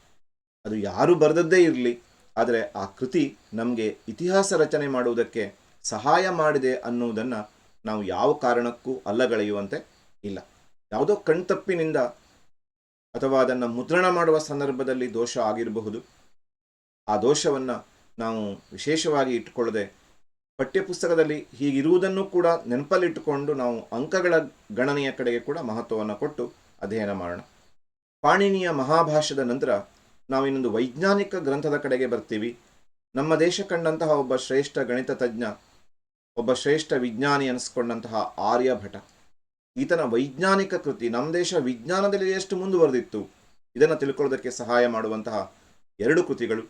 A: ಅದು ಯಾರು ಬರೆದದ್ದೇ ಇರಲಿ, ಆದರೆ ಆ ಕೃತಿ ನಮಗೆ ಇತಿಹಾಸ ರಚನೆ ಮಾಡುವುದಕ್ಕೆ ಸಹಾಯ ಮಾಡಿದೆ ಅನ್ನುವುದನ್ನು ನಾವು ಯಾವ ಕಾರಣಕ್ಕೂ ಅಲ್ಲಗಳೆಯುವಂತೆ ಇಲ್ಲ. ಯಾವುದೋ ಕಣ್ತಪ್ಪಿನಿಂದ ಅಥವಾ ಅದನ್ನು ಮುದ್ರಣ ಮಾಡುವ ಸಂದರ್ಭದಲ್ಲಿ ದೋಷ ಆಗಿರಬಹುದು. ಆ ದೋಷವನ್ನು ನಾವು ವಿಶೇಷವಾಗಿ ಇಟ್ಟುಕೊಳ್ಳದೆ ಪಠ್ಯಪುಸ್ತಕದಲ್ಲಿ ಹೀಗಿರುವುದನ್ನು ಕೂಡ ನೆನಪಲ್ಲಿಟ್ಟುಕೊಂಡು ನಾವು ಅಂಕಗಳ ಗಣನೆಯ ಕಡೆಗೆ ಕೂಡ ಮಹತ್ವವನ್ನು ಕೊಟ್ಟು ಅಧ್ಯಯನ ಮಾಡೋಣ. ಪಾಣಿನಿಯ ಮಹಾಭಾಷ್ಯದ ನಂತರ ನಾವು ಇನ್ನೊಂದು ವೈಜ್ಞಾನಿಕ ಗ್ರಂಥದ ಕಡೆಗೆ ಬರ್ತೀವಿ. ನಮ್ಮ ದೇಶ ಕಂಡಂತಹ ಒಬ್ಬ ಶ್ರೇಷ್ಠ ಗಣಿತ ತಜ್ಞ ಒಬ್ಬ ಶ್ರೇಷ್ಠ ವಿಜ್ಞಾನಿ ಅನಿಸ್ಕೊಂಡಂತಹ ಆರ್ಯಭಟ ಈತನ ವೈಜ್ಞಾನಿಕ ಕೃತಿ ನಮ್ಮ ದೇಶ ವಿಜ್ಞಾನದಲ್ಲಿ ಎಷ್ಟು ಮುಂದುವರೆದಿತ್ತು, ಇದನ್ನು ತಿಳ್ಕೊಳ್ಳೋದಕ್ಕೆ ಸಹಾಯ ಮಾಡುವಂತಹ ಎರಡು ಕೃತಿಗಳು.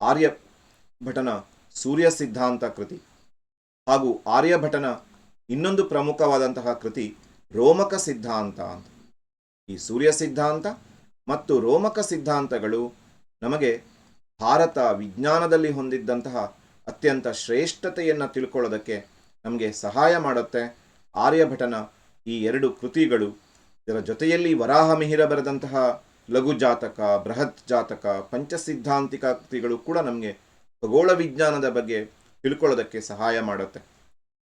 A: ಆರ್ಯಭಟನ ಸೂರ್ಯ ಸಿದ್ಧಾಂತ ಕೃತಿ ಹಾಗೂ ಆರ್ಯಭಟನ ಇನ್ನೊಂದು ಪ್ರಮುಖವಾದಂತಹ ಕೃತಿ ರೋಮಕ ಸಿದ್ಧಾಂತ ಅಂತ. ಈ ಸೂರ್ಯ ಸಿದ್ಧಾಂತ ಮತ್ತು ರೋಮಕ ಸಿದ್ಧಾಂತಗಳು ನಮಗೆ ಭಾರತ ವಿಜ್ಞಾನದಲ್ಲಿ ಹೊಂದಿದ್ದಂತಹ ಅತ್ಯಂತ ಶ್ರೇಷ್ಠತೆಯನ್ನು ತಿಳ್ಕೊಳ್ಳೋದಕ್ಕೆ ನಮಗೆ ಸಹಾಯ ಮಾಡುತ್ತೆ. ಆರ್ಯಭಟನ ಈ ಎರಡು ಕೃತಿಗಳು ಇದರ ಜೊತೆಯಲ್ಲಿ ವರಾಹ ಮಿಹಿರ ಬರೆದಂತಹ ಲಘು ಜಾತಕ, ಬೃಹತ್ ಜಾತಕ, ಪಂಚಸಿದ್ಧಾಂತಿಕ ಕೃತಿಗಳು ಕೂಡ ನಮಗೆ ಖಗೋಳ ವಿಜ್ಞಾನದ ಬಗ್ಗೆ ತಿಳ್ಕೊಳ್ಳೋದಕ್ಕೆ ಸಹಾಯ ಮಾಡುತ್ತೆ.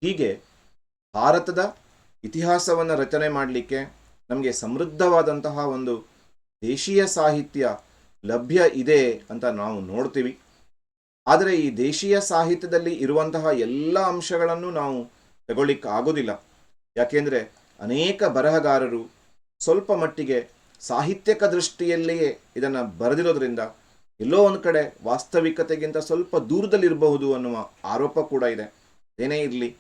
A: ಹೀಗೆ ಭಾರತದ ಇತಿಹಾಸವನ್ನು ರಚನೆ ಮಾಡಲಿಕ್ಕೆ ನಮಗೆ ಸಮೃದ್ಧವಾದಂತಹ ಒಂದು ದೇಶೀಯ ಸಾಹಿತ್ಯ ಲಭ್ಯ ಇದೆ ಅಂತ ನಾವು ನೋಡ್ತೀವಿ. ಆದರೆ ಈ ದೇಶೀಯ ಸಾಹಿತ್ಯದಲ್ಲಿ ಇರುವಂತಹ ಎಲ್ಲ ಅಂಶಗಳನ್ನು ನಾವು ತಗೊಳ್ಳಿಕ್ಕೆ ಆಗೋದಿಲ್ಲ. ಯಾಕೆಂದರೆ ಅನೇಕ ಬರಹಗಾರರು ಸ್ವಲ್ಪ ಮಟ್ಟಿಗೆ ಸಾಹಿತ್ಯಕ ದೃಷ್ಟಿಯಲ್ಲಿಯೇ ಇದನ್ನು ಬರೆದಿರೋದ್ರಿಂದ ಎಲ್ಲೋ ಒಂದು ಕಡೆ ವಾಸ್ತವಿಕತೆಗಿಂತ ಸ್ವಲ್ಪ ದೂರದಲ್ಲಿರಬಹುದು ಅನ್ನುವ ಆರೋಪ ಕೂಡ ಇದೆ. ಏನೇ ಇರಲಿ,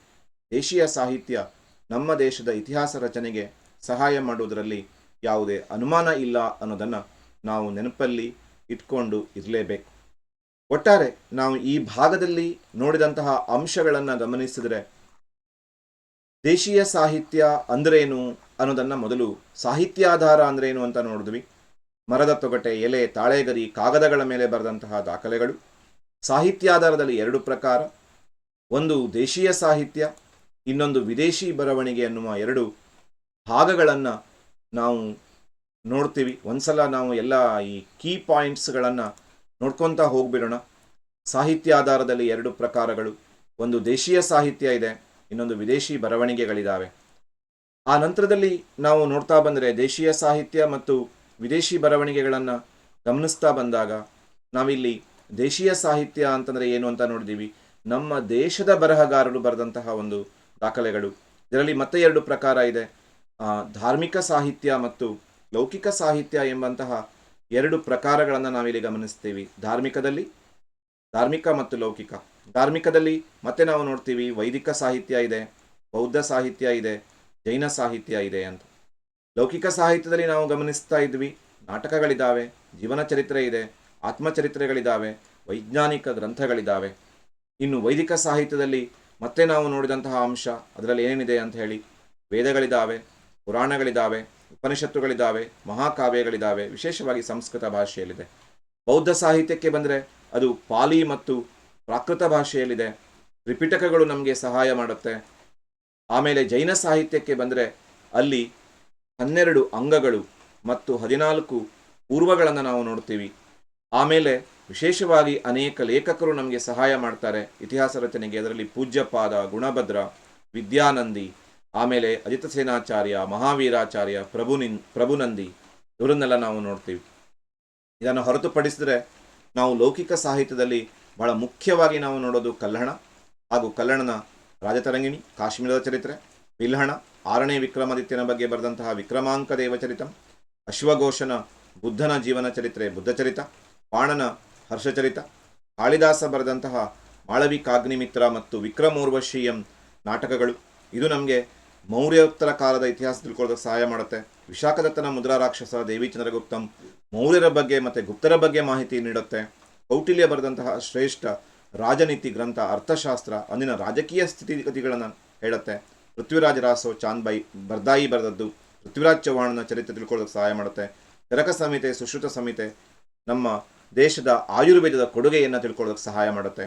A: ದೇಶೀಯ ಸಾಹಿತ್ಯ ನಮ್ಮ ದೇಶದ ಇತಿಹಾಸ ರಚನೆಗೆ ಸಹಾಯ ಮಾಡುವುದರಲ್ಲಿ ಯಾವುದೇ ಅನುಮಾನ ಇಲ್ಲ ಅನ್ನೋದನ್ನು ನಾವು ನೆನಪಲ್ಲಿ ಇಟ್ಕೊಂಡು ಇರಲೇಬೇಕು. ಒಟ್ಟಾರೆ ನಾವು ಈ ಭಾಗದಲ್ಲಿ ನೋಡಿದಂತಹ ಅಂಶಗಳನ್ನು ಗಮನಿಸಿದರೆ ದೇಶೀಯ ಸಾಹಿತ್ಯ ಅಂದ್ರೇನು ಅನ್ನೋದನ್ನು ಮೊದಲು ಸಾಹಿತ್ಯಾಧಾರ ಅಂದ್ರೇನು ಅಂತ ನೋಡಿದ್ವಿ. ಮರದ ತೊಗಟೆ, ಎಲೆ, ತಾಳೆಗರಿ, ಕಾಗದಗಳ ಮೇಲೆ ಬರೆದಂತಹ ದಾಖಲೆಗಳು. ಸಾಹಿತ್ಯಾಧಾರದಲ್ಲಿ ಎರಡು ಪ್ರಕಾರ. ಒಂದು ದೇಶೀಯ ಸಾಹಿತ್ಯ, ಇನ್ನೊಂದು ವಿದೇಶಿ ಬರವಣಿಗೆ ಅನ್ನುವ ಎರಡು ಭಾಗಗಳನ್ನು ನಾವು ನೋಡ್ತೀವಿ. ಒಂದ್ಸಲ ನಾವು ಎಲ್ಲ ಈ ಕೀ ಪಾಯಿಂಟ್ಸ್ಗಳನ್ನು ನೋಡ್ಕೊತಾ ಹೋಗ್ಬಿಡೋಣ. ಸಾಹಿತ್ಯ ಆಧಾರದಲ್ಲಿ ಎರಡು ಪ್ರಕಾರಗಳು. ಒಂದು ದೇಶೀಯ ಸಾಹಿತ್ಯ ಇದೆ, ಇನ್ನೊಂದು ವಿದೇಶಿ ಬರವಣಿಗೆಗಳಿದ್ದಾವೆ ಆ ನಂತರದಲ್ಲಿ ನಾವು ನೋಡ್ತಾ ಬಂದರೆ ದೇಶೀಯ ಸಾಹಿತ್ಯ ಮತ್ತು ವಿದೇಶಿ ಬರವಣಿಗೆಗಳನ್ನು ಗಮನಿಸ್ತಾ ಬಂದಾಗ ನಾವಿಲ್ಲಿ ದೇಶೀಯ ಸಾಹಿತ್ಯ ಅಂತಂದರೆ ಏನು ಅಂತ ನೋಡಿದ್ದೀವಿ ನಮ್ಮ ದೇಶದ ಬರಹಗಾರರು ಬರೆದಂತಹ ಒಂದು ದಾಖಲೆಗಳು. ಇದರಲ್ಲಿ ಮತ್ತೆ ಎರಡು ಪ್ರಕಾರ ಇದೆ. ಧಾರ್ಮಿಕ ಸಾಹಿತ್ಯ ಮತ್ತು ಲೌಕಿಕ ಸಾಹಿತ್ಯ ಎಂಬಂತಹ ಎರಡು ಪ್ರಕಾರಗಳನ್ನು ನಾವಿಲ್ಲಿ ಗಮನಿಸ್ತೀವಿ. ಧಾರ್ಮಿಕದಲ್ಲಿ ಧಾರ್ಮಿಕ ಮತ್ತು ಲೌಕಿಕ. ಧಾರ್ಮಿಕದಲ್ಲಿ ಮತ್ತೆ ನಾವು ನೋಡ್ತೀವಿ ವೈದಿಕ ಸಾಹಿತ್ಯ ಇದೆ, ಬೌದ್ಧ ಸಾಹಿತ್ಯ ಇದೆ, ಜೈನ ಸಾಹಿತ್ಯ ಇದೆ ಅಂತ. ಲೌಕಿಕ ಸಾಹಿತ್ಯದಲ್ಲಿ ನಾವು ಗಮನಿಸ್ತಾ ಇದ್ವಿ ನಾಟಕಗಳಿದ್ದಾವೆ ಜೀವನ ಚರಿತ್ರೆ ಇದೆ ಆತ್ಮಚರಿತ್ರೆಗಳಿದ್ದಾವೆ ವೈಜ್ಞಾನಿಕ ಗ್ರಂಥಗಳಿದ್ದಾವೆ ಇನ್ನು ವೈದಿಕ ಸಾಹಿತ್ಯದಲ್ಲಿ ಮತ್ತೆ ನಾವು ನೋಡಿದಂತಹ ಅಂಶ, ಅದರಲ್ಲಿ ಏನೇನಿದೆ ಅಂತ ಹೇಳಿ ವೇದಗಳಿದ್ದಾವೆ ಪುರಾಣಗಳಿದ್ದಾವೆ ಉಪನಿಷತ್ತುಗಳಿದ್ದಾವೆ, ಮಹಾಕಾವ್ಯಗಳಿದ್ದಾವೆ, ವಿಶೇಷವಾಗಿ ಸಂಸ್ಕೃತ ಭಾಷೆಯಲ್ಲಿದೆ. ಬೌದ್ಧ ಸಾಹಿತ್ಯಕ್ಕೆ ಬಂದರೆ ಅದು ಪಾಲಿ ಮತ್ತು ಪ್ರಾಕೃತ ಭಾಷೆಯಲ್ಲಿದೆ. ತ್ರಿಪಿಟಕಗಳು ನಮಗೆ ಸಹಾಯ ಮಾಡುತ್ತೆ. ಆಮೇಲೆ ಜೈನ ಸಾಹಿತ್ಯಕ್ಕೆ ಬಂದರೆ ಅಲ್ಲಿ ಹನ್ನೆರಡು ಅಂಗಗಳು ಮತ್ತು ಹದಿನಾಲ್ಕು ಪೂರ್ವಗಳನ್ನು ನಾವು ನೋಡ್ತೀವಿ. ಆಮೇಲೆ ವಿಶೇಷವಾಗಿ ಅನೇಕ ಲೇಖಕರು ನಮಗೆ ಸಹಾಯ ಮಾಡ್ತಾರೆ. ಇತಿಹಾಸ ರಚನೆಗೆ ಅದರಲ್ಲಿ ಪೂಜ್ಯಪಾದ, ಗುಣಭದ್ರ, ವಿದ್ಯಾನಂದಿ ಆಮೇಲೆ ಅಜಿತ ಸೇನಾಚಾರ್ಯ ಮಹಾವೀರಾಚಾರ್ಯ ಪ್ರಭುನಿನ್ ಪ್ರಭುನಂದಿ ಇವರನ್ನೆಲ್ಲ ನಾವು ನೋಡ್ತೀವಿ. ಇದನ್ನು ಹೊರತುಪಡಿಸಿದ್ರೆ ನಾವು ಲೌಕಿಕ ಸಾಹಿತ್ಯದಲ್ಲಿ ಬಹಳ ಮುಖ್ಯವಾಗಿ ನಾವು ನೋಡೋದು ಕಲ್ಲಣ ಹಾಗೂ ಕಲ್ಲಣನ ರಾಜತರಂಗಿಣಿ, ಕಾಶ್ಮೀರದ ಚರಿತ್ರೆ, ಬಿಲ್ಹಣ, ಆರನೇ ವಿಕ್ರಮಾದಿತ್ಯನ ಬಗ್ಗೆ ಬರೆದಂತಹ ವಿಕ್ರಮಾಂಕ ದೇವಚರಿತಂ, ಅಶ್ವಘೋಷನ ಬುದ್ಧನ ಜೀವನ ಚರಿತ್ರೆ, ಬುದ್ಧಚರಿತ, ಪಾಣನ ಹರ್ಷಚರಿತ, ಕಾಳಿದಾಸ ಬರೆದಂತಹ ಮಾಳವಿಕಾಗ್ನಿಮಿತ್ರ ಮತ್ತು ವಿಕ್ರಮೋರ್ವಶೀಯಂ ನಾಟಕಗಳು. ಇದು ನಮಗೆ ಮೌರ್ಯೋತ್ತರ ಕಾಲದ ಇತಿಹಾಸ ತಿಳ್ಕೊಳ್ಳೋದಕ್ಕೆ ಸಹಾಯ ಮಾಡುತ್ತೆ. ವಿಶಾಖದತ್ತನ ಮುದ್ರಾ ರಾಕ್ಷಸ ದೇವಿ ಚಂದ್ರಗುಪ್ತಂ ಮೌರ್ಯರ ಬಗ್ಗೆ ಮತ್ತು ಗುಪ್ತರ ಬಗ್ಗೆ ಮಾಹಿತಿ ನೀಡುತ್ತೆ. ಕೌಟಿಲ್ಯ ಬರೆದಂತಹ ಶ್ರೇಷ್ಠ ರಾಜನೀತಿ ಗ್ರಂಥ, ಅರ್ಥಶಾಸ್ತ್ರ, ಅಂದಿನ ರಾಜಕೀಯ ಸ್ಥಿತಿಗತಿಗಳನ್ನು ಹೇಳುತ್ತೆ. ಪೃಥ್ವಿರಾಜ ರಾಸೋ ಚಾಂದ್ಬಾಯಿ ಬರ್ದಾಯಿ ಬರೆದದ್ದು ಪೃಥ್ವಿರಾಜ್ ಚೌಹಾಣನ ಚರಿತ್ರೆ ತಿಳ್ಕೊಳ್ಳೋದಕ್ಕೆ ಸಹಾಯ ಮಾಡುತ್ತೆ. ಚರಕ ಸಂಹಿತೆ, ಸುಶ್ರುತ ಸಂಹಿತೆ ನಮ್ಮ ದೇಶದ ಆಯುರ್ವೇದದ ಕೊಡುಗೆಯನ್ನು ತಿಳ್ಕೊಳ್ಳೋದಕ್ಕೆ ಸಹಾಯ ಮಾಡುತ್ತೆ.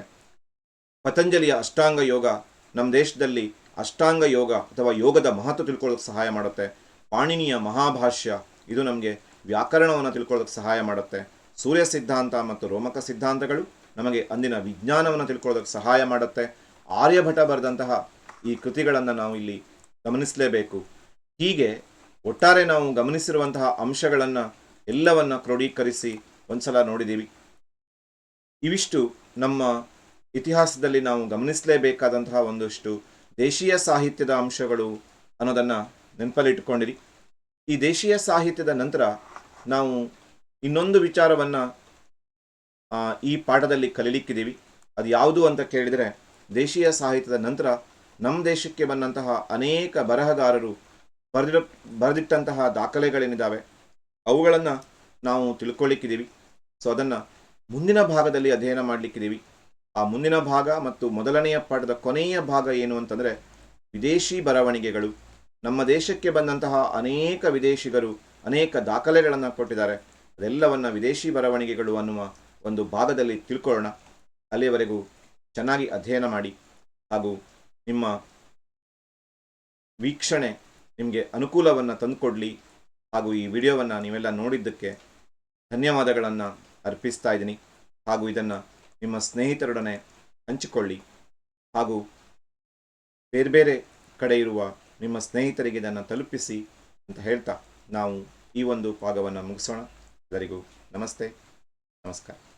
A: ಪತಂಜಲಿಯ ಅಷ್ಟಾಂಗ ಯೋಗ ನಮ್ಮ ದೇಶದಲ್ಲಿ ಅಷ್ಟಾಂಗ ಯೋಗ ಅಥವಾ ಯೋಗದ ಮಹತ್ವ ತಿಳ್ಕೊಳ್ಳೋಕೆ ಸಹಾಯ ಮಾಡುತ್ತೆ. ಪಾಣಿನಿಯ ಮಹಾಭಾಷ್ಯ, ಇದು ನಮಗೆ ವ್ಯಾಕರಣವನ್ನು ತಿಳ್ಕೊಳ್ಳೋಕೆ ಸಹಾಯ ಮಾಡುತ್ತೆ. ಸೂರ್ಯ ಸಿದ್ಧಾಂತ ಮತ್ತು ರೋಮಕ ಸಿದ್ಧಾಂತಗಳು ನಮಗೆ ಅಂದಿನ ವಿಜ್ಞಾನವನ್ನು ತಿಳ್ಕೊಳ್ಳೋದಕ್ಕೆ ಸಹಾಯ ಮಾಡುತ್ತೆ. ಆರ್ಯಭಟ ಬರೆದಂತಹ ಈ ಕೃತಿಗಳನ್ನು ನಾವು ಇಲ್ಲಿ ಗಮನಿಸಲೇಬೇಕು. ಹೀಗೆ ಒಟ್ಟಾರೆ ನಾವು ಗಮನಿಸಿರುವಂತಹ ಅಂಶಗಳನ್ನು ಎಲ್ಲವನ್ನು ಕ್ರೋಢೀಕರಿಸಿ ಒಂದ್ಸಲ ನೋಡಿದ್ದೀವಿ ಇವಿಷ್ಟು ನಮ್ಮ ಇತಿಹಾಸದಲ್ಲಿ ನಾವು ಗಮನಿಸಲೇಬೇಕಾದಂತಹ ಒಂದಷ್ಟು ದೇಶೀಯ ಸಾಹಿತ್ಯದ ಅಂಶಗಳು ಅನ್ನೋದನ್ನು ನೆನಪಲ್ಲಿಟ್ಕೊಂಡಿರಿ ಈ ದೇಶೀಯ ಸಾಹಿತ್ಯದ ನಂತರ ನಾವು ಇನ್ನೊಂದು ವಿಚಾರವನ್ನು ಈ ಪಾಠದಲ್ಲಿ ಕಲೀಲಿಕ್ಕಿದ್ದೀವಿ. ಅದು ಯಾವುದು ಅಂತ ಕೇಳಿದರೆ, ದೇಶೀಯ ಸಾಹಿತ್ಯದ ನಂತರ ನಮ್ಮ ದೇಶಕ್ಕೆ ಬಂದಂತಹ ಅನೇಕ ಬರಹಗಾರರು ಬರೆದಿರೋ, ಬರೆದಿಟ್ಟಂತಹ ದಾಖಲೆಗಳೇನಿದ್ದಾವೆ ಅವುಗಳನ್ನು ನಾವು ತಿಳ್ಕೊಳ್ಳಿಕ್ಕಿದ್ದೀವಿ ಸೊ, ಅದನ್ನು ಮುಂದಿನ ಭಾಗದಲ್ಲಿ ಅಧ್ಯಯನ ಮಾಡಲಿಕ್ಕಿದ್ದೀವಿ. ಆ ಮುಂದಿನ ಭಾಗ ಮತ್ತು ಮೊದಲನೆಯ ಪಾಠದ ಕೊನೆಯ ಭಾಗ ಏನು ಅಂತಂದರೆ ವಿದೇಶಿ ಬರವಣಿಗೆಗಳು. ನಮ್ಮ ದೇಶಕ್ಕೆ ಬಂದಂತಹ ಅನೇಕ ವಿದೇಶಿಗರು ಅನೇಕ ದಾಖಲೆಗಳನ್ನು ಕೊಟ್ಟಿದ್ದಾರೆ. ಅದೆಲ್ಲವನ್ನು ವಿದೇಶಿ ಬರವಣಿಗೆಗಳು ಅನ್ನುವ ಒಂದು ಭಾಗದಲ್ಲಿ ತಿಳ್ಕೊಳ್ಳೋಣ. ಅಲ್ಲಿಯವರೆಗೂ ಚೆನ್ನಾಗಿ ಅಧ್ಯಯನ ಮಾಡಿ. ಹಾಗೂ ನಿಮ್ಮ ವೀಕ್ಷಣೆ ನಿಮಗೆ ಅನುಕೂಲವನ್ನು ತಂದುಕೊಡಲಿ. ಹಾಗೂ ಈ ವಿಡಿಯೋವನ್ನು ನೀವೆಲ್ಲ ನೋಡಿದ್ದಕ್ಕೆ ಧನ್ಯವಾದಗಳನ್ನು ಅರ್ಪಿಸ್ತಾ ಇದ್ದೀನಿ. ಹಾಗೂ ಇದನ್ನು ನಿಮ್ಮ ಸ್ನೇಹಿತರೊಡನೆ ಹಂಚಿಕೊಳ್ಳಿ. ಹಾಗೂ ಬೇರೆ ಬೇರೆ ಕಡೆ ಇರುವ ನಿಮ್ಮ ಸ್ನೇಹಿತರಿಗೆ ಇದನ್ನು ತಲುಪಿಸಿ ಅಂತ ಹೇಳ್ತಾ ನಾವು ಈ ಒಂದು ಭಾಗವನ್ನು ಮುಗಿಸೋಣ. ಎಲ್ಲರಿಗೂ ನಮಸ್ತೆ. ನಮಸ್ಕಾರ.